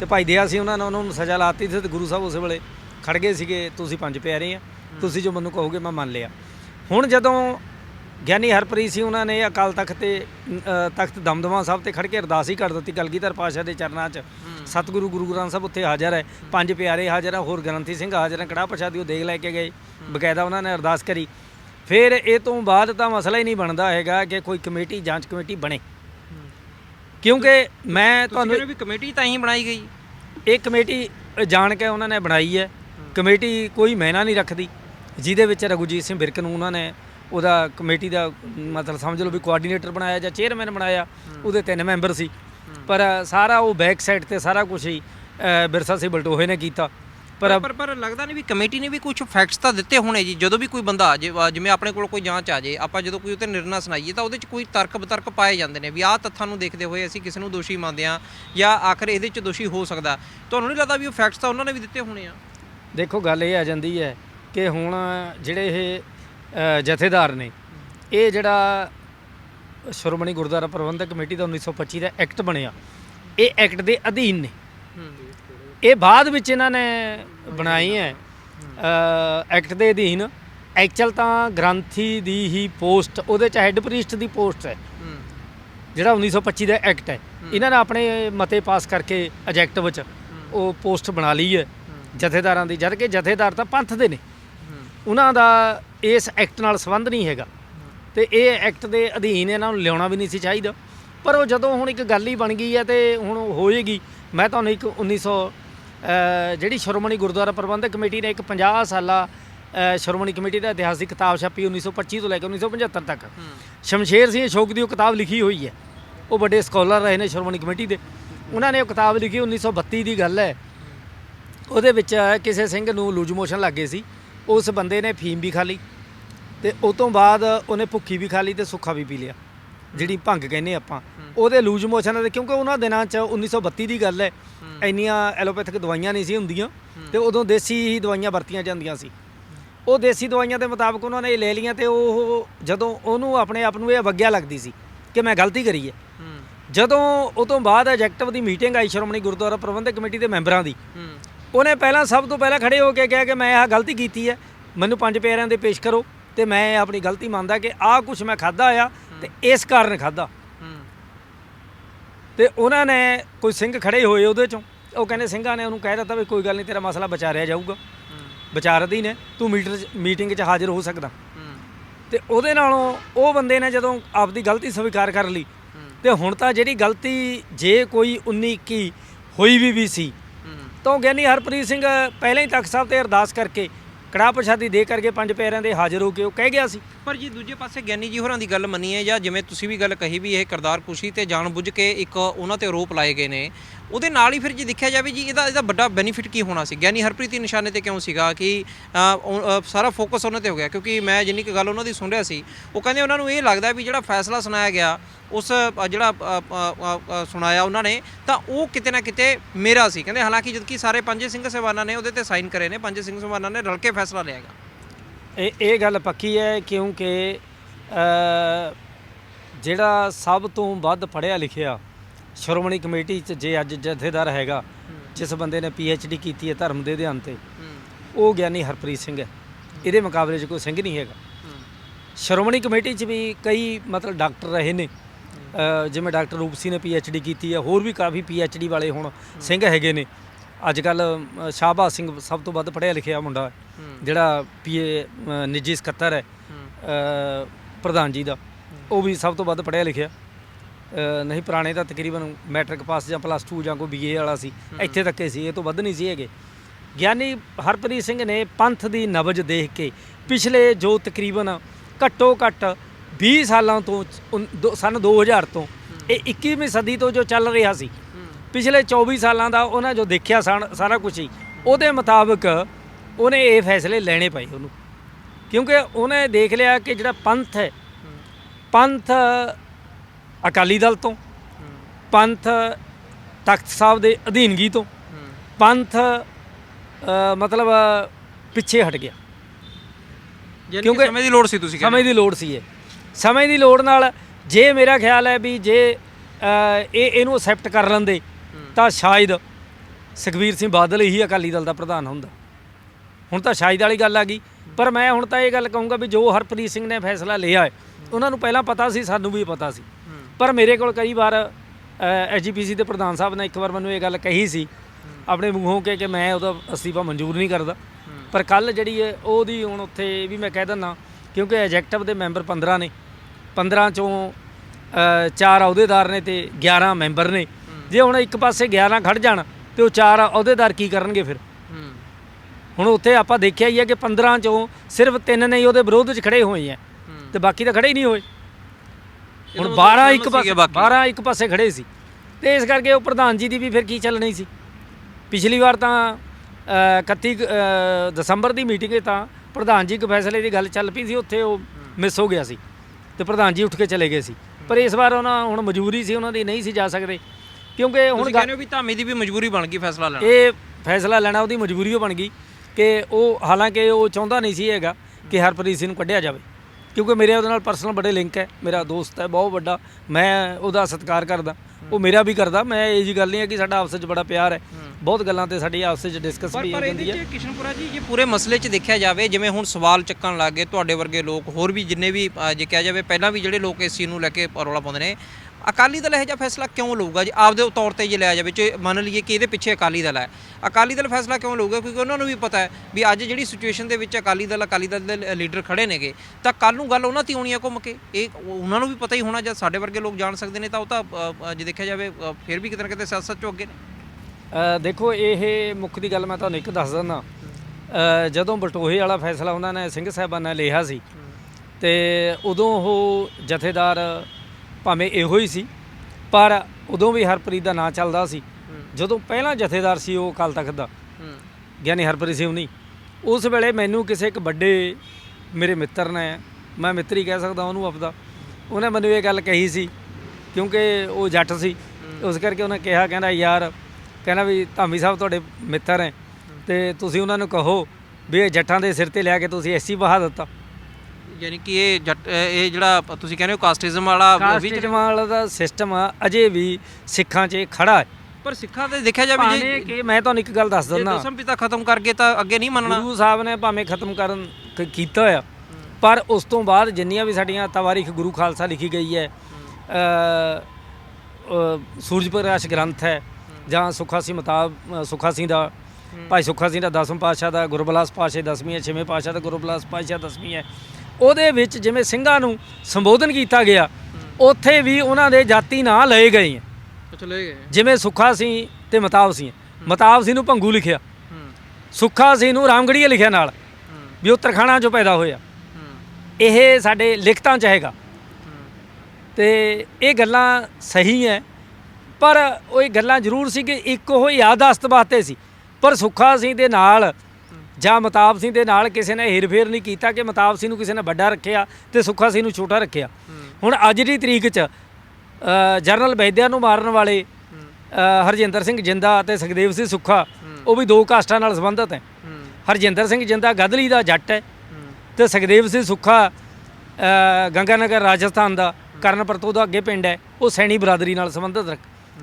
ਤੇ ਭਾਈ ਦਇਆ ਸੀ ਉਹਨਾਂ ਨੇ ਉਹਨੂੰ ਸਜ਼ਾ ਲਾਤੀ ਸੀ ਤੇ ਗੁਰੂ ਸਾਹਿਬ ਉਸੇ ਵੇਲੇ ਖੜ ਗਏ ਸੀਗੇ, ਤੁਸੀਂ ਪੰਜ ਪਿਆਰੇ ਆ, ਤੁਸੀਂ ਜੋ ਮੈਨੂੰ ਕਹੋਗੇ ਮੈਂ ਮੰਨ ਲਿਆ। ਹੁਣ ਜਦੋਂ ਗਿਆਨੀ ਹਰਪ੍ਰੀਤ ਸਿੰਘ ਉਹਨਾਂ ਨੇ ਅਕਾਲ ਤਖਤ ਤੇ ਤਖਤ ਦਮਦਮਾ ਸਾਹਿਬ ਤੇ ਖੜ ਕੇ ਅਰਦਾਸ ਹੀ ਕਰ ਦਿੱਤੀ ਕਲਗੀਧਰ ਪਾਸ਼ਾ ਦੇ ਚਰਨਾਂ 'ਚ। ਸਤਿਗੁਰੂ ਗੁਰੂ ਗ੍ਰੰਥ ਸਾਹਿਬ ਉੱਥੇ ਹਾਜ਼ਰ ਹੈ। ਪੰਜ ਪਿਆਰੇ ਹਾਜ਼ਰ ਹੈ ਹੋਰ ਗ੍ਰੰਥੀ ਸਿੰਘ ਹਾਜ਼ਰ ਹੈ ਕੜਾਹ ਪ੍ਰਸ਼ਾਦੀ ਉਹ ਦੇਖ ਲੈ ਕੇ ਗਏ। ਬਕਾਇਦਾ ਉਹਨਾਂ ਨੇ ਅਰਦਾਸ ਕਰੀ। ਫਿਰ ਇਹ ਤੋਂ ਬਾਅਦ ਤਾਂ ਮਸਲਾ ਹੀ ਨਹੀਂ ਬਣਦਾ ਹੈਗਾ ਕਿ ਕੋਈ ਕਮੇਟੀ ਜਾਂਚ ਕਮੇਟੀ ਬਣੇ। ਕਿਉਂਕਿ ਮੈਂ ਤੁਹਾਨੂੰ ਵੀ ਕਮੇਟੀ ਤਾਂ ਹੀ ਬਣਾਈ ਗਈ। ਇਹ ਕਮੇਟੀ ਜਾਣ ਕੇ ਉਹਨਾਂ ਨੇ ਬਣਾਈ ਹੈ। ਕਮੇਟੀ ਕੋਈ ਮੈਨਾ ਨਹੀਂ ਰੱਖਦੀ ਜਿਹਦੇ ਵਿੱਚ ਰਘੁਜੀਤ ਸਿੰਘ ਬਿਰਕ ਨੂੰ ਉਹਨਾਂ ਨੇ ਉਹਦਾ ਕਮੇਟੀ ਦਾ ਮਤਲਬ ਸਮਝ ਲਓ ਵੀ ਕੋਆਰਡੀਨੇਟਰ ਬਣਾਇਆ ਜਾਂ ਚੇਅਰਮੈਨ ਬਣਾਇਆ ਉਹਦੇ ਤਿੰਨ ਮੈਂਬਰ ਸੀ। ਪਰ ਸਾਰਾ ਉਹ ਬੈਕ ਸਾਈਡ ਤੇ ਸਾਰਾ ਕੁਝ ਹੀ ਬਿਰਸਾ ਸਿੰਘ ਬਲਟੋਹੇ ਨੇ ਕੀਤਾ। ਪਰ ਪਰ ਪਰ ਲੱਗਦਾ ਨਹੀਂ ਵੀ ਕਮੇਟੀ ਨੇ ਵੀ ਕੁਝ ਫੈਕਟਸ ਤਾਂ ਦਿੱਤੇ ਹੋਣੇ ਜੀ। ਜਦੋਂ ਵੀ ਕੋਈ ਬੰਦਾ ਜੇ ਜਿਵੇਂ ਆਪਣੇ ਕੋਲ ਕੋਈ ਜਾਂਚ ਆ ਜੇ ਆਪਾਂ ਜਦੋਂ ਕੋਈ ਉਤੇ ਨਿਰਣਾ ਸੁਣਾਈਏ ਤਾਂ ਉਹਦੇ 'ਚ ਕੋਈ ਤਰਕ ਬਤਰਕ ਪਾਏ ਜਾਂਦੇ ਨੇ ਵੀ ਆਹ ਤੱਥਾਂ ਨੂੰ ਦੇਖਦੇ ਹੋਏ ਅਸੀਂ ਕਿਸ ਨੂੰ ਦੋਸ਼ੀ ਮੰਨਦੇ ਆ ਜਾਂ ਆਖਰ ਇਹਦੇ 'ਚ ਦੋਸ਼ੀ ਹੋ ਸਕਦਾ। ਤੁਹਾਨੂੰ ਨਹੀਂ ਲੱਗਦਾ ਵੀ ਉਹ ਫੈਕਟਸ ਤਾਂ ਉਹਨਾਂ ਨੇ ਵੀ ਦਿੱਤੇ ਹੋਣੇ ਆ? ਦੇਖੋ ਗੱਲ ਇਹ ਆ ਜਾਂਦੀ ਹੈ ਕਿ ਹੁਣ ਜਿਹੜੇ ਇਹ ਜਥੇਦਾਰ ਨੇ। ਇਹ ਜਿਹੜਾ ਸ਼੍ਰੋਮਣੀ ਗੁਰਦੁਆਰਾ ਪ੍ਰਬੰਧਕ ਕਮੇਟੀ ਦਾ 1925 ਦਾ ਐਕਟ ਬਣਿਆ, ਇਹ ਐਕਟ ਦੇ ਅਧੀਨ ਨੇ। ਇਹ ਬਾਅਦ ਵਿੱਚ ਇਹਨਾਂ ਨੇ ਬਣਾਈ ਹੈ। ਐਕਟ ਦੇ ਅਧੀਨ ਐਕਚੁਅਲ ਤਾਂ ਗ੍ਰੰਥੀ ਦੀ ਹੀ ਪੋਸਟ, ਉਹਦੇ ਚ ਹੈੱਡ ਪ੍ਰੀਸਟ ਦੀ ਪੋਸਟ ਹੈ। ਜਿਹੜਾ 1925 ਦਾ ਐਕਟ ਹੈ। ਇਹਨਾਂ ਨੇ ਆਪਣੇ ਮਤੇ ਪਾਸ ਕਰਕੇ ਐਜੈਕਟ ਵਿੱਚ ਉਹ ਪੋਸਟ ਬਣਾ ਲਈ ਹੈ। ਜਥੇਦਾਰਾਂ ਦੀ, ਜਦ ਕਿ ਜਥੇਦਾਰ ਤਾਂ ਪੰਥ ਦੇ ਨੇ। ਉਹਨਾਂ ਦਾ ਇਸ ਐਕਟ ਨਾਲ ਸੰਬੰਧ ਨਹੀਂ ਹੈਗਾ। ਤੇ ਇਹ ਐਕਟ ਦੇ ਅਧੀਨ ਇਹਨਾਂ ਨੂੰ ਲਿਆਉਣਾ ਵੀ ਨਹੀਂ ਸੀ ਚਾਹੀਦਾ। ਪਰ ਉਹ ਜਦੋਂ ਹੁਣ ਇੱਕ ਗੱਲ ਹੀ ਬਣ ਗਈ ਹੈ ਤੇ ਹੁਣ ਹੋਏਗੀ। ਮੈਂ ਤੁਹਾਨੂੰ ਇੱਕ 1900 ਅ, ਜਿਹੜੀ ਸ਼੍ਰੋਮਣੀ ਗੁਰਦੁਆਰਾ ਪ੍ਰਬੰਧਕ ਕਮੇਟੀ ਨੇ ਇੱਕ 50 ਸਾਲਾ ਸ਼੍ਰੋਮਣੀ ਕਮੇਟੀ ਦਾ ਇਤਿਹਾਸ ਦੀ ਕਿਤਾਬ ਛਾਪੀ 1925 ਤੋਂ ਲੈ ਕੇ 1975 ਤੱਕ। ਸ਼ਮਸ਼ੇਰ ਸਿੰਘ ਅਸ਼ੋਕ ਦੀ ਉਹ ਕਿਤਾਬ ਲਿਖੀ ਹੋਈ ਹੈ। ਉਹ ਵੱਡੇ ਸਕਾਲਰ ਰਹੇ ਨੇ ਸ਼੍ਰੋਮਣੀ ਕਮੇਟੀ ਦੇ। ਉਹਨਾਂ ਨੇ ਉਹ ਕਿਤਾਬ ਲਿਖੀ 1932 ਦੀ ਗੱਲ ਹੈ। ਉਹਦੇ ਵਿੱਚ ਕਿਸੇ ਸਿੰਘ ਨੂੰ ਲੂਜ ਮੋਸ਼ਨ ਲੱਗੇ ਸੀ। ਉਸ ਬੰਦੇ ਨੇ ਫੀਮ ਵੀ ਖਾ ਲਈ ਤੇ ਉਸ ਤੋਂ ਬਾਅਦ ਉਹਨੇ ਭੁੱਖੀ ਵੀ ਖਾ ਲਈ ਤੇ ਸੁੱਖਾ ਵੀ ਪੀ ਲਿਆ ਜਿਹੜੀ ਭੰਗ ਕਹਿੰਦੇ ਆਪਾਂ। ਉਹਦੇ ਲੂਜ ਮੋਸ਼ਨ ਦੇ ਕਿਉਂਕਿ ਉਹਨਾਂ ਦਿਨਾਂ 'ਚ 1932 ਦੀ ਗੱਲ ਹੈ ਇੰਨੀਆਂ ਐਲੋਪੈਥਿਕ ਦਵਾਈਆਂ ਨਹੀਂ ਸੀ ਹੁੰਦੀਆਂ ਤੇ ਉਦੋਂ ਦੇਸੀ ਹੀ ਦਵਾਈਆਂ ਵਰਤੀਆਂ ਜਾਂਦੀਆਂ ਸੀ। ਉਹ ਦੇਸੀ ਦਵਾਈਆਂ ਦੇ ਮੁਤਾਬਕ ਉਹਨਾਂ ਨੇ ਇਹ ਲੈ ਲਈਆਂ ਤੇ ਉਹ ਜਦੋਂ ਉਹਨੂੰ ਆਪਣੇ ਆਪ ਨੂੰ ਇਹ ਅਵਗਿਆ ਲੱਗਦੀ ਸੀ ਕਿ ਮੈਂ ਗਲਤੀ ਕਰੀ ਹੈ। ਜਦੋਂ ਉਹ ਤੋਂ ਬਾਅਦ ਐਜੈਕਟਿਵ ਦੀ ਮੀਟਿੰਗ ਆਈ ਸ਼੍ਰੋਮਣੀ ਗੁਰਦੁਆਰਾ ਪ੍ਰਬੰਧਕ ਕਮੇਟੀ ਦੇ ਮੈਂਬਰਾਂ ਦੀ ਉਹਨੇ ਪਹਿਲਾਂ ਸਭ ਤੋਂ ਪਹਿਲਾਂ ਖੜੇ ਹੋ ਕੇ ਕਿਹਾ ਕਿ ਮੈਂ ਆਹ ਗਲਤੀ ਕੀਤੀ ਹੈ। ਮੈਨੂੰ ਪੰਜ ਪਿਆਰਿਆਂ ਦੇ ਪੇਸ਼ ਕਰੋ ਤੇ ਮੈਂ ਆਪਣੀ ਗਲਤੀ ਮੰਨਦਾ ਕਿ ਆਹ ਕੁਝ ਮੈਂ ਖਾਦਾ ਆ ਤੇ ਇਸ ਕਾਰਨ ਖਾਦਾ ਤੇ ਉਹਨਾਂ ਨੇ ਕੋਈ ਸਿੰਘ ਖੜੇ ਹੋਏ ਉਹਦੇ ਚੋਂ। ਉਹ ਕਹਿੰਦੇ, ਸਿੰਘਾਂ ਨੇ ਉਹਨੂੰ ਕਹਿ ਦਿੱਤਾ ਵੀ ਕੋਈ ਗੱਲ ਨਹੀਂ, ਤੇਰਾ ਮਸਲਾ ਵਿਚਾਰਿਆ ਜਾਊਗਾ। ਵਿਚਾਰਦੀ ਨੇ। ਤੂੰ ਮੀਟਰ ਮੀਟਿੰਗ 'ਚ ਹਾਜ਼ਰ ਹੋ ਸਕਦਾ। ਤੇ ਉਹਦੇ ਨਾਲੋਂ ਉਹ ਬੰਦੇ ਨੇ ਜਦੋਂ ਆਪਦੀ ਗਲਤੀ ਸਵੀਕਾਰ ਕਰ ਲਈ, ਤੇ ਹੁਣ ਤਾਂ ਜਿਹੜੀ ਗਲਤੀ ਜੇ ਕੋਈ 19 21 ਹੋਈ ਵੀ ਵੀ ਸੀ ਤਾਂ ਉਹ ਗਿਆਨੀ ਹਰਪ੍ਰੀਤ ਸਿੰਘ ਪਹਿਲਾਂ ਹੀ ਤਖਤ ਸਾਹਿਬ ਤੇ ਅਰਦਾਸ ਕਰਕੇ ਕੜਾਹ ਪ੍ਰਸ਼ਾਦੀ ਦੇ ਕਰਕੇ ਪੰਜ ਪਿਆਰਿਆਂ ਦੇ ਹਾਜ਼ਰ ਹੋ ਕੇ ਉਹ ਕਹਿ ਗਿਆ ਸੀ। ਪਰ ਜੀ ਦੂਜੇ ਪਾਸੇ ਗਿਆਨੀ ਜੀ ਹੋਰਾਂ ਦੀ ਗੱਲ ਮੰਨੀਏ ਜਾਂ ਜਿਵੇਂ ਤੁਸੀਂ ਵੀ ਗੱਲ ਕਹੀ ਵੀ ਇਹ ਕਰਦਾਰ ਕੁਸ਼ੀ ਤੇ ਜਾਣਬੁੱਝ ਕੇ ਇੱਕ ਉਹਨਾਂ ਤੇ ਆਰੋਪ ਲਾਏ ਗਏ ਨੇ ਉਹਦੇ ਨਾਲ ਹੀ ਫਿਰ ਜੇ ਦੇਖਿਆ ਜਾਵੇ ਜੀ ਇਹਦਾ ਇਹਦਾ ਵੱਡਾ ਬੈਨੀਫਿਟ ਕੀ ਹੋਣਾ ਸੀ? ਗਿਆਨੀ ਹਰਪ੍ਰੀਤ ਦੀ ਨਿਸ਼ਾਨੇ ਤੇ ਕਿਉਂ ਸੀਗਾ ਕਿ ਉਹ, ਸਾਰਾ ਫੋਕਸ ਉਹਨਾਂ ਤੇ ਹੋ ਗਿਆ ਕਿਉਂਕਿ ਮੈਂ ਜਿੰਨੀ ਕੁ ਗੱਲ ਉਹਨਾਂ ਦੀ ਸੁਣ ਰਿਹਾ ਸੀ ਉਹ ਕਹਿੰਦੇ ਉਹਨਾਂ ਨੂੰ ਇਹ ਲੱਗਦਾ ਵੀ ਜਿਹੜਾ ਫੈਸਲਾ ਸੁਣਾਇਆ ਗਿਆ ਉਸ ਜਿਹੜਾ ਸੁਣਾਇਆ ਉਹਨਾਂ ਨੇ ਤਾਂ ਉਹ ਕਿਤੇ ਨਾ ਕਿਤੇ ਮੇਰਾ ਸੀ। ਕਹਿੰਦੇ ਹਾਲਾਂਕਿ ਜਦਕਿ ਸਾਰੇ ਪੰਜੇ ਸਿੰਘ ਸਹਿਬਾਨਾਂ ਨੇ ਉਹਦੇ ਤੇ ਸਾਈਨ ਕਰੇ ਨੇ ਪੰਜੇ ਸਿੰਘ ਸਹਿਬਾਨਾਂ ਨੇ ਰਲ ਕੇ ਫੈਸਲਾ ਲਿਆ ਹੈਗਾ। ਇਹ ਇਹ ਗੱਲ ਪੱਕੀ ਹੈ ਕਿਉਂਕਿ ਜਿਹੜਾ ਸਭ ਤੋਂ ਵੱਧ ਪੜ੍ਹਿਆ ਲਿਖਿਆ ਸ਼੍ਰੋਮਣੀ ਕਮੇਟੀ 'ਚ ਜੇ ਅੱਜ ਜਥੇਦਾਰ ਹੈਗਾ ਜਿਸ ਬੰਦੇ ਨੇ ਡੀ ਕੀਤੀ ਹੈ ਧਰਮ ਦੇ ਅਧਿਐਨ ਤੇ ਉਹ ਗਿਆਨੀ ਹਰਪ੍ਰੀਤ ਸਿੰਘ ਹੈ। ਇਹਦੇ ਮੁਕਾਬਲੇ 'ਚ ਕੋਈ ਸਿੰਘ ਨਹੀਂ ਹੈਗਾ। ਸ਼੍ਰੋਮਣੀ ਕਮੇਟੀ 'ਚ ਵੀ ਕਈ ਮਤਲਬ ਡਾਕਟਰ ਰਹੇ ਨੇ ਜਿਵੇਂ ਡਾਕਟਰ ਰੂਪਸੀ ਨੇ ਡੀ ਕੀਤੀ ਹੈ ਹੋਰ ਵੀ ਕਾਫੀ ਡੀ ਵਾਲੇ ਹੁਣ ਸਿੰਘ ਹੈਗੇ ਨੇ। ਅੱਜ ਕੱਲ ਸ਼ਾਹਬਾਜ਼ ਸਿੰਘ ਸਭ ਤੋਂ ਵੱਧ ਪੜ੍ਹਿਆ ਲਿਖਿਆ ਮੁੰਡਾ ਜਿਹੜਾ ਪੀਏ ਨਿੱਜੀ ਸਕੱਤਰ ਹੈ ਪ੍ਰਧਾਨ ਜੀ ਦਾ ਉਹ ਵੀ ਸਭ ਤੋਂ ਵੱਧ ਪੜ੍ਹਿਆ ਲਿਖਿਆ। ਅ, ਨਹੀਂ ਪੁਰਾਣੇ ਤਾਂ ਤਕਰੀਬਨ ਮੈਟ੍ਰਿਕ ਪਾਸ ਜਾਂ ਪਲੱਸ 2 ਜਾਂ ਕੋਈ ਬੀਏ ਵਾਲਾ ਸੀ। ਇੱਥੇ ਤੱਕ ਹੀ ਸੀ ਇਹ ਤੋਂ ਵੱਧ ਨਹੀਂ ਸੀ ਹੈਗੇ। ਗਿਆਨੀ ਹਰਪ੍ਰੀਤ ਸਿੰਘ ਨੇ ਪੰਥ ਦੀ ਨਬਜ ਦੇਖ ਕੇ ਪਿਛਲੇ ਜੋ ਤਕਰੀਬਨ ਘੱਟੋ ਘੱਟ 20 ਸਾਲਾਂ ਤੋਂ ਉਨ- ਦੋ- ਸਨ 2000 ਤੋਂ ਇਹ 21ਵੀਂ ਸਦੀ ਤੋਂ ਜੋ ਚੱਲ ਰਿਹਾ ਸੀ ਪਿਛਲੇ 24 ਸਾਲਾਂ ਦਾ ਉਹਨਾਂ ਜੋ ਦੇਖਿਆ ਸਨ- ਸਾਰਾ ਕੁਝ ਹੀ ਉਹਦੇ ਮੁਤਾਬਕ ਉਹਨੇ ਇਹ ਫੈਸਲੇ ਲੈਣੇ ਪਏ ਉਹਨੂੰ। ਕਿਉਂਕਿ ਉਹਨੇ ਦੇਖ ਲਿਆ ਕਿ ਜਿਹੜਾ ਪੰਥ ਹੈ। ਪੰਥ ਅਕਾਲੀ ਦਲ ਤੋਂ ਪੰਥ ਤਖਤ ਸਾਹਿਬ ਦੇ ਅਧੀਨਗੀ ਤੋਂ ਪੰਥ ਮਤਲਬ ਪਿੱਛੇ ਹਟ ਗਿਆ। ਕਿਉਂਕਿ ਸਮੇਂ ਦੀ ਲੋੜ ਸੀ ਤੁਸੀਂ ਸਮੇਂ ਦੀ ਲੋੜ ਸੀ ਇਹ। ਸਮੇਂ ਦੀ ਲੋੜ ਨਾਲ ਜੇ ਮੇਰਾ ਖਿਆਲ ਹੈ ਵੀ ਜੇ ਇਹ ਇਹਨੂੰ ਅਸੈਪਟ ਕਰ ਲੈਂਦੇ ਤਾਂ ਸ਼ਾਇਦ ਸੁਖਬੀਰ ਸਿੰਘ ਬਾਦਲ ਹੀ ਅਕਾਲੀ ਦਲ ਦਾ ਪ੍ਰਧਾਨ ਹੁੰਦਾ। ਹੁਣ ਤਾਂ ਸ਼ਾਇਦ ਵਾਲੀ ਗੱਲ ਆ ਗਈ। ਪਰ ਮੈਂ ਹੁਣ ਤਾਂ ਇਹ ਗੱਲ ਕਹੂੰਗਾ ਵੀ ਜੋ ਹਰਪ੍ਰੀਤ ਸਿੰਘ ਨੇ ਫੈਸਲਾ ਲਿਆ ਹੈ ਉਹਨਾਂ ਨੂੰ ਪਹਿਲਾਂ ਪਤਾ ਸੀ ਸਾਨੂੰ ਵੀ ਪਤਾ ਸੀ। ਪਰ ਮੇਰੇ ਕੋਲ ਕਈ ਵਾਰ ਐਜੀਪੀਸੀ ਦੇ ਪ੍ਰਧਾਨ ਸਾਹਿਬ ਨੇ ਇੱਕ ਵਾਰ ਮੈਨੂੰ ਇਹ ਗੱਲ ਕਹੀ ਸੀ ਆਪਣੇ ਮੂੰਹੋਂ ਕਿ ਕਿ ਮੈਂ ਉਹਦਾ ਅਸਤੀਫਾ ਮਨਜ਼ੂਰ ਨਹੀਂ ਕਰਦਾ। ਪਰ ਕੱਲ ਜਿਹੜੀ ਹੈ ਉਹਦੀ ਹੁਣ ਉੱਥੇ ਵੀ ਮੈਂ ਕਹਿ ਦਿੰਦਾ ਕਿਉਂਕਿ ਐਜੈਕਟਿਵ ਦੇ ਮੈਂਬਰ 15 ਨੇ 15 ਚੋਂ ਚਾਰ ਅਹੁਦੇਦਾਰ ਨੇ ਤੇ 11 ਮੈਂਬਰ ਨੇ। ਜੇ ਹੁਣ ਇੱਕ ਪਾਸੇ 11 ਖੜ ਜਾਣ ਤੇ ਉਹ ਚਾਰ ਅਹੁਦੇਦਾਰ ਕੀ ਕਰਨਗੇ ਫਿਰ? ਹੁਣ ਉੱਥੇ ਆਪਾਂ ਦੇਖਿਆ ਹੀ ਹੈ ਕਿ 15 ਚੋਂ ਸਿਰਫ ਤਿੰਨ ਨੇ ਹੀ ਉਹਦੇ ਵਿਰੋਧ 'ਚ ਖੜੇ ਹੋਏ ਆ ਤੇ ਬਾਕੀ ਤਾਂ ਖੜੇ ਹੀ ਨਹੀਂ ਹੋਏ। ਹੁਣ ਇਹਦਾ 12 ਮਤਲਬ ਇੱਕ ਪਾਸੇ ਸੀਗੇ ਬਾਕੀ। 12 ਇੱਕ ਪਾਸੇ ਖੜੇ ਸੀ। ਤੇ ਇਸ ਕਰਕੇ ਉਹ ਪ੍ਰਧਾਨ ਜੀ ਦੀ ਵੀ ਫਿਰ ਕੀ ਚੱਲਣੀ ਸੀ? ਪਿਛਲੀ ਵਾਰ ਤਾਂ ਅ, 31 ਕੁ, ਅ, ਦਸੰਬਰ ਦੀ ਮੀਟਿੰਗ 'ਚ ਤਾਂ ਪ੍ਰਧਾਨ ਜੀ ਕੋ ਫੈਸਲੇ ਦੀ ਗੱਲ ਚੱਲ ਪਈ ਸੀ ਉੱਥੇ ਉਹ ਮਿਸ ਹੋ ਗਿਆ ਸੀ। ਤੇ ਪ੍ਰਧਾਨ ਜੀ ਉੱਠ ਕੇ ਚਲੇ ਗਏ ਸੀ। ਪਰ ਇਸ ਵਾਰ ਉਹਨਾਂ ਹੁਣ ਮਜਬੂਰੀ ਸੀ ਉਹਨਾਂ ਦੀ ਨਹੀਂ ਸੀ ਜਾ ਸਕਦੇ। ਕਿਉਂਕਿ ਹੁਣ ਕਹਿੰਦੇ ਹੋ ਵੀ ਧਾਮੀ ਦੀ ਵੀ ਮਜਬੂਰੀ ਬਣ ਗਈ ਫੈਸਲਾ ਲੈਣਾ। ਇਹ ਫੈਸਲਾ ਲੈਣਾ ਉਹਦੀ ਮਜਬੂਰੀ ਹੋ ਬਣ ਗਈ ਕਿ ਉਹ ਹਾਲਾਂਕਿ ਉਹ ਚਾਹੁੰਦਾ ਨਹੀਂ ਸੀ ਹੈਗਾ ਕਿ ਹਰਪ੍ਰੀਤ ਸਿੰਘ ਨੂੰ ਕੱਢਿਆ ਜਾਵੇ। ਕਿਉਂਕਿ ਮੇਰੇ ਉਹਦੇ ਨਾਲ ਪਰਸਨਲ ਬੜੇ ਲਿੰਕ ਹੈ ਮੇਰਾ ਦੋਸਤ ਹੈ ਬਹੁਤ ਵੱਡਾ ਮੈਂ ਉਹਦਾ ਸਤਿਕਾਰ ਕਰਦਾ ਉਹ ਮੇਰਾ ਵੀ ਕਰਦਾ ਮੈਂ ਇਹ ਜੀ ਗੱਲ ਨਹੀਂ ਹੈ ਕਿ ਸਾਡਾ ਆਪਸ ਵਿੱਚ ਬੜਾ ਪਿਆਰ ਹੈ। ਬਹੁਤ ਗੱਲਾਂ ਤੇ ਸਾਡੀ ਆਪਸ ਵਿੱਚ ਡਿਸਕਸ ਪਰ ਵੀ ਪਰ ਹੋ ਇਹਦੇ ਜਾਂਦੀ ਹੈ। ਚ ਕਿਸ਼ਨਪੁਰਾ ਜੀ ਜੇ ਪੂਰੇ ਮਸਲੇ 'ਚ ਦੇਖਿਆ ਜਾਵੇ ਜਿਵੇਂ ਹੁਣ ਸਵਾਲ ਚੱਕਣ ਲੱਗ ਤੁਹਾਡੇ ਵਰਗੇ ਲੋਕ ਹੋਰ ਵੀ ਜਿੰਨੇ ਵੀ ਅ, ਜੇ ਕਿਹਾ ਜਾਵੇ ਪਹਿਲਾਂ ਵੀ ਜਿਹੜੇ ਲੋਕ ਇਸ ਚੀਜ਼ ਨੂੰ ਲੈ ਕੇ ਰੌਲਾ ਪਾਉਂਦੇ ਨੇ ਅਕਾਲੀ ਦਲ ਇਹੋ ਜਿਹਾ ਫੈਸਲਾ ਕਿਉਂ ਲਊਗਾ? ਜੀ ਆਪਦੇ ਤੌਰ ਤੇ ਜੇ ਲਿਆ ਜਾਵੇ, ਜੇ ਮੰਨ ਲਈਏ ਕਿ ਇਹਦੇ ਪਿੱਛੇ ਅਕਾਲੀ ਦਲ ਹੈ। ਅਕਾਲੀ ਦਲ ਫੈਸਲਾ ਕਿਉਂ ਲਊਗਾ? ਕਿਉਂਕਿ ਉਹਨਾਂ ਨੂੰ ਵੀ ਪਤਾ ਹੈ ਵੀ ਅੱਜ ਜਿਹੜੀ ਸਿਚੁਏਸ਼ਨ ਦੇ ਵਿੱਚ ਅਕਾਲੀ ਦਲ ਅਕਾਲੀ ਦਲ ਦੇ ਲੀਡਰ ਖੜੇ ਨੇਗੇ, ਤਾਂ ਕੱਲ ਨੂੰ ਗੱਲ ਉਹਨਾਂ ਤੇ ਆਉਣੀ ਆ ਘੁੰਮ ਕੇ। ਇਹ ਉਹਨਾਂ ਨੂੰ ਵੀ ਪਤਾ ਹੀ ਹੋਣਾ, ਜਦ ਸਾਡੇ ਵਰਗੇ ਲੋਕ ਜਾਣ ਸਕਦੇ ਨੇ, ਤਾਂ ਉਹ ਤਾਂ ਜੇ ਦੇਖਿਆ ਜਾਵੇ ਫਿਰ ਵੀ ਕਿਤੇ ਨਾ ਕਿਤੇ ਸਿਆਸਤ ਚੋਂ ਅੱਗੇ ਨੇ। ਦੇਖੋ, ਇਹ ਮੁੱਖ ਦੀ ਗੱਲ ਮੈਂ ਤੁਹਾਨੂੰ ਇੱਕ ਦੱਸ ਦਿੰਦਾ। ਜਦੋਂ ਬਟੋਹੇ ਵਾਲਾ ਫੈਸਲਾ ਉਹਨਾਂ ਨੇ, ਸਿੰਘ ਸਾਹਿਬਾਨ ਨੇ ਲਿਆ ਸੀ, ਤੇ ਉਦੋਂ ਉਹ ਜਥੇਦਾਰ ਭਾਵੇਂ ਇਹੋ ਹੀ ਸੀ ਪਰ ਉਦੋਂ ਵੀ ਹਰਪ੍ਰੀਤ ਦਾ ਨਾਂ ਚੱਲਦਾ ਸੀ। ਜਦੋਂ ਪਹਿਲਾ ਜਥੇਦਾਰ ਸੀ ਉਹ ਅਕਾਲ ਤਖਤ ਦਾ ਗਿਆਨੀ ਹਰਪ੍ਰੀਤ ਸਿੰਘ ਨਹੀਂ ਉਸ ਵੇਲੇ ਮੈਨੂੰ ਕਿਸੇ ਇੱਕ ਵੱਡੇ ਮੇਰੇ ਮਿੱਤਰ ਨੇ ਮੈਂ ਮਿੱਤਰ ਕਹਿ ਸਕਦਾ ਉਹਨੂੰ ਆਪਦਾ ਉਹਨੇ ਮੈਨੂੰ ਇਹ ਗੱਲ ਕਹੀ ਸੀ ਕਿਉਂਕਿ ਉਹ ਜੱਟ ਸੀ। ਉਸ ਕਰਕੇ ਉਹਨੇ ਕਿਹਾ ਕਹਿੰਦਾ ਯਾਰ ਕਹਿੰਦਾ ਵੀ ਧਾਮੀ ਸਾਹਿਬ ਤੁਹਾਡੇ ਮਿੱਤਰ ਹੈ। ਤੇ ਤੁਸੀਂ ਉਹਨਾਂ ਨੂੰ ਕਹੋ ਵੀ ਇਹ ਜੱਟਾਂ ਦੇ ਸਿਰ ਤੇ ਲਿਆ ਕੇ ਤੁਸੀਂ ਐਸੀ ਬਹਾ ਦਿੱਤਾ। ਯਾਨੀ ਕਿ ਇਹ ਜੱਟ ਇਹ ਜਿਹੜਾ ਤੁਸੀਂ ਕਹਿੰਦੇ ਹੋ ਕਾਸਟਿਜ਼ਮ ਵਾਲਾ ਵੀ ਕਾਸਟਿਜ਼ਮ ਵਾਲਾ ਦਾ ਸਿਸਟਮ ਅਜੇ ਵੀ ਸਿੱਖਾਂ 'ਚ ਖੜਾ ਹੈ। ਪਰ ਸਿੱਖਾਂ ਤੇ ਦੇਖਿਆ ਜਾਵੇ ਭਾਵੇਂ ਜੇ ਕਿ ਮੈਂ ਤੁਹਾਨੂੰ ਇੱਕ ਗੱਲ ਦੱਸ ਜੇ ਦਿੰਦਾ। ਦਸਮ ਪਿਤਾ ਖਤਮ ਕਰ ਗਏ ਤਾਂ ਅੱਗੇ ਨਹੀਂ ਮੰਨਣਾ। ਗੁਰੂ ਸਾਹਿਬ ਨੇ ਭਾਵੇਂ ਖਤਮ ਕਰਨ ਕ- ਕੀਤਾ ਹੋਇਆ ਪਰ ਉਸ ਤੋਂ ਬਾਅਦ ਜਿੰਨੀਆਂ ਵੀ ਸਾਡੀਆਂ ਤਵਾਰੀਖ ਗੁਰੂ ਖਾਲਸਾ ਲਿਖੀ ਗਈ ਹੈ ਅ, ਅ, ਸੂਰਜ ਪ੍ਰਕਾਸ਼ ਗ੍ਰੰਥ ਹੈ ਜਾਂ ਸੁਖਾ ਸਿੰਘ ਮਤਾਬ ਅ, ਸੁਖਾ ਸਿੰਘ ਦਾ ਭਾਈ ਸੁਖਾ ਸਿੰਘ ਦਾ ਦਸਮ ਪਾਤਸ਼ਾਹ ਦਾ ਗੁਰਬਲਾਸ ਪਾਤਸ਼ਾਹ ਦਸਵੀਂ ਹੈ ਛੇਵੇਂ ਪਾਤਸ਼ਾਹ ਦਾ ਗੁਰਬਲਾਸ ਪਾਤਸ਼ਾਹ ਦਸਵੀਂ ਹੈ। ਉਹਦੇ ਵਿੱਚ ਜਿਵੇਂ ਸਿੰਘਾਂ ਨੂੰ ਸੰਬੋਧਨ ਕੀਤਾ ਗਿਆ ਉੱਥੇ ਵੀ ਉਹਨਾਂ ਦੇ ਜਾਤੀ ਨਾਂ ਲਏ ਗਏ ਹੈ। ਗਏ ਜਿਵੇਂ ਸੁਖਾ ਸਿੰਘ ਤੇ ਮਤਾਬ ਸਿੰਘ। ਮਤਾਬ ਸਿੰਘ ਨੂੰ ਭੰਗੂ ਲਿਖਿਆ। ਸੁੱਖਾ ਸਿੰਘ ਨੂੰ ਰਾਮਗੜੀਆ ਲਿਖਿਆ ਨਾਲ ਵੀ ਉਹ ਤਰਖਾਣਾ ਚੋਂ ਪੈਦਾ ਹੋਇਆ। ਇਹ ਸਾਡੇ ਲਿਖਤਾਂ 'ਚ ਹੈਗਾ। ਤੇ ਇਹ ਗੱਲਾਂ ਸਹੀ ਹੈ ਪਰ ਉਹ ਇਹ ਗੱਲਾਂ ਜ਼ਰੂਰ ਸੀ ਕਿ ਇੱਕ ਉਹ ਯਾਦਾਸ਼ਤ ਵਾਸਤੇ ਸੀ। ਪਰ ਸੁੱਖਾ ਸਿੰਘ ਦੇ ਨਾਲ ਜਾਂ ਮਤਾਬ ਸਿੰਘ ਦੇ ਨਾਲ ਕਿਸੇ ਨੇ ਹੇਰਫੇਰ ਨਹੀਂ ਕੀਤਾ ਕਿ ਮਤਾਬ ਸਿੰਘ ਨੂੰ ਕਿਸੇ ਨੇ ਵੱਡਾ ਰੱਖਿਆ ਤੇ ਸੁੱਖਾ ਸਿੰਘ ਨੂੰ ਛੋਟਾ ਰੱਖਿਆ। ਹੁਣ ਅੱਜ ਦੀ ਤਰੀਕ 'ਚ ਅ, ਜਰਨਲ ਵੈਦਿਆ ਨੂੰ ਮਾਰਨ ਵਾਲੇ ਹਰਜਿੰਦਰ ਸਿੰਘ ਜਿੰਦਾ ਅਤੇ ਸੁਖਦੇਵ ਸਿੰਘ ਸੁੱਖਾ ਉਹ ਵੀ ਦੋ ਕਾਸਟਾਂ ਨਾਲ ਸੰਬੰਧਿਤ ਹੈ। ਹਰਜਿੰਦਰ ਸਿੰਘ ਜਿੰਦਾ ਗਦਲੀ ਦਾ ਜੱਟ ਹੈ ਤੇ ਸੁਖਦੇਵ ਸਿੰਘ ਸੁੱਖਾ ਅ, ਗੰਗਾਨਗਰ ਰਾਜਸਥਾਨ ਦਾ ਕਰਨਪੁਰ ਤੋਂ ਦਾ ਅੱਗੇ ਪਿੰਡ ਹੈ ਉਹ ਸੈਣੀ ਬਰਾਦਰੀ ਨਾਲ ਸੰਬੰਧਿਤ ਰੱਖ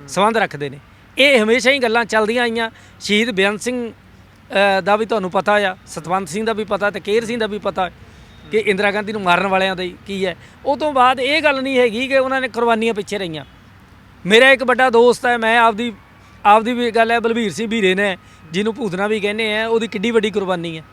ਸੰਬੰਧ ਰੱਖਦੇ ਨੇ। ਇਹ ਹਮੇਸ਼ਾ ਹੀ ਗੱਲਾਂ ਚੱਲਦੀਆਂ ਆਈਆਂ। ਸ਼ਹੀਦ ਬੇਅੰਤ ਸਿੰਘ ਦਾ ਵੀ ਤੁਹਾਨੂੰ ਪਤਾ ਆ ਸਤਵੰਤ ਸਿੰਘ ਦਾ ਵੀ ਪਤਾ ਤੇ ਕੇਰ ਸਿੰਘ ਦਾ ਵੀ ਪਤਾ ਕਿ ਇੰਦਰਾ ਗਾਂਧੀ ਨੂੰ ਮਾਰਨ ਵਾਲਿਆਂ ਦਾ ਕੀ ਹੈ। ਉਹ ਤੋਂ ਬਾਅਦ ਇਹ ਗੱਲ ਨਹੀਂ ਹੈਗੀ ਕਿ ਉਹਨਾਂ ਨੇ ਕੁਰਬਾਨੀਆਂ ਪਿੱਛੇ ਰਹੀਆਂ। ਮੇਰਾ ਇੱਕ ਵੱਡਾ ਦੋਸਤ ਹੈ ਮੈਂ ਆਪਦੀ ਆਪਦੀ ਵੀ ਗੱਲ ਹੈ ਬਲਵੀਰ ਸਿੰਘ ਵੀਰੇ ਨੇ ਜਿਹਨੂੰ ਭੂਤਨਾ ਵੀ ਕਹਿੰਦੇ ਆ ਉਹਦੀ ਕਿੱਡੀ ਵੱਡੀ ਕੁਰਬਾਨੀ ਹੈ।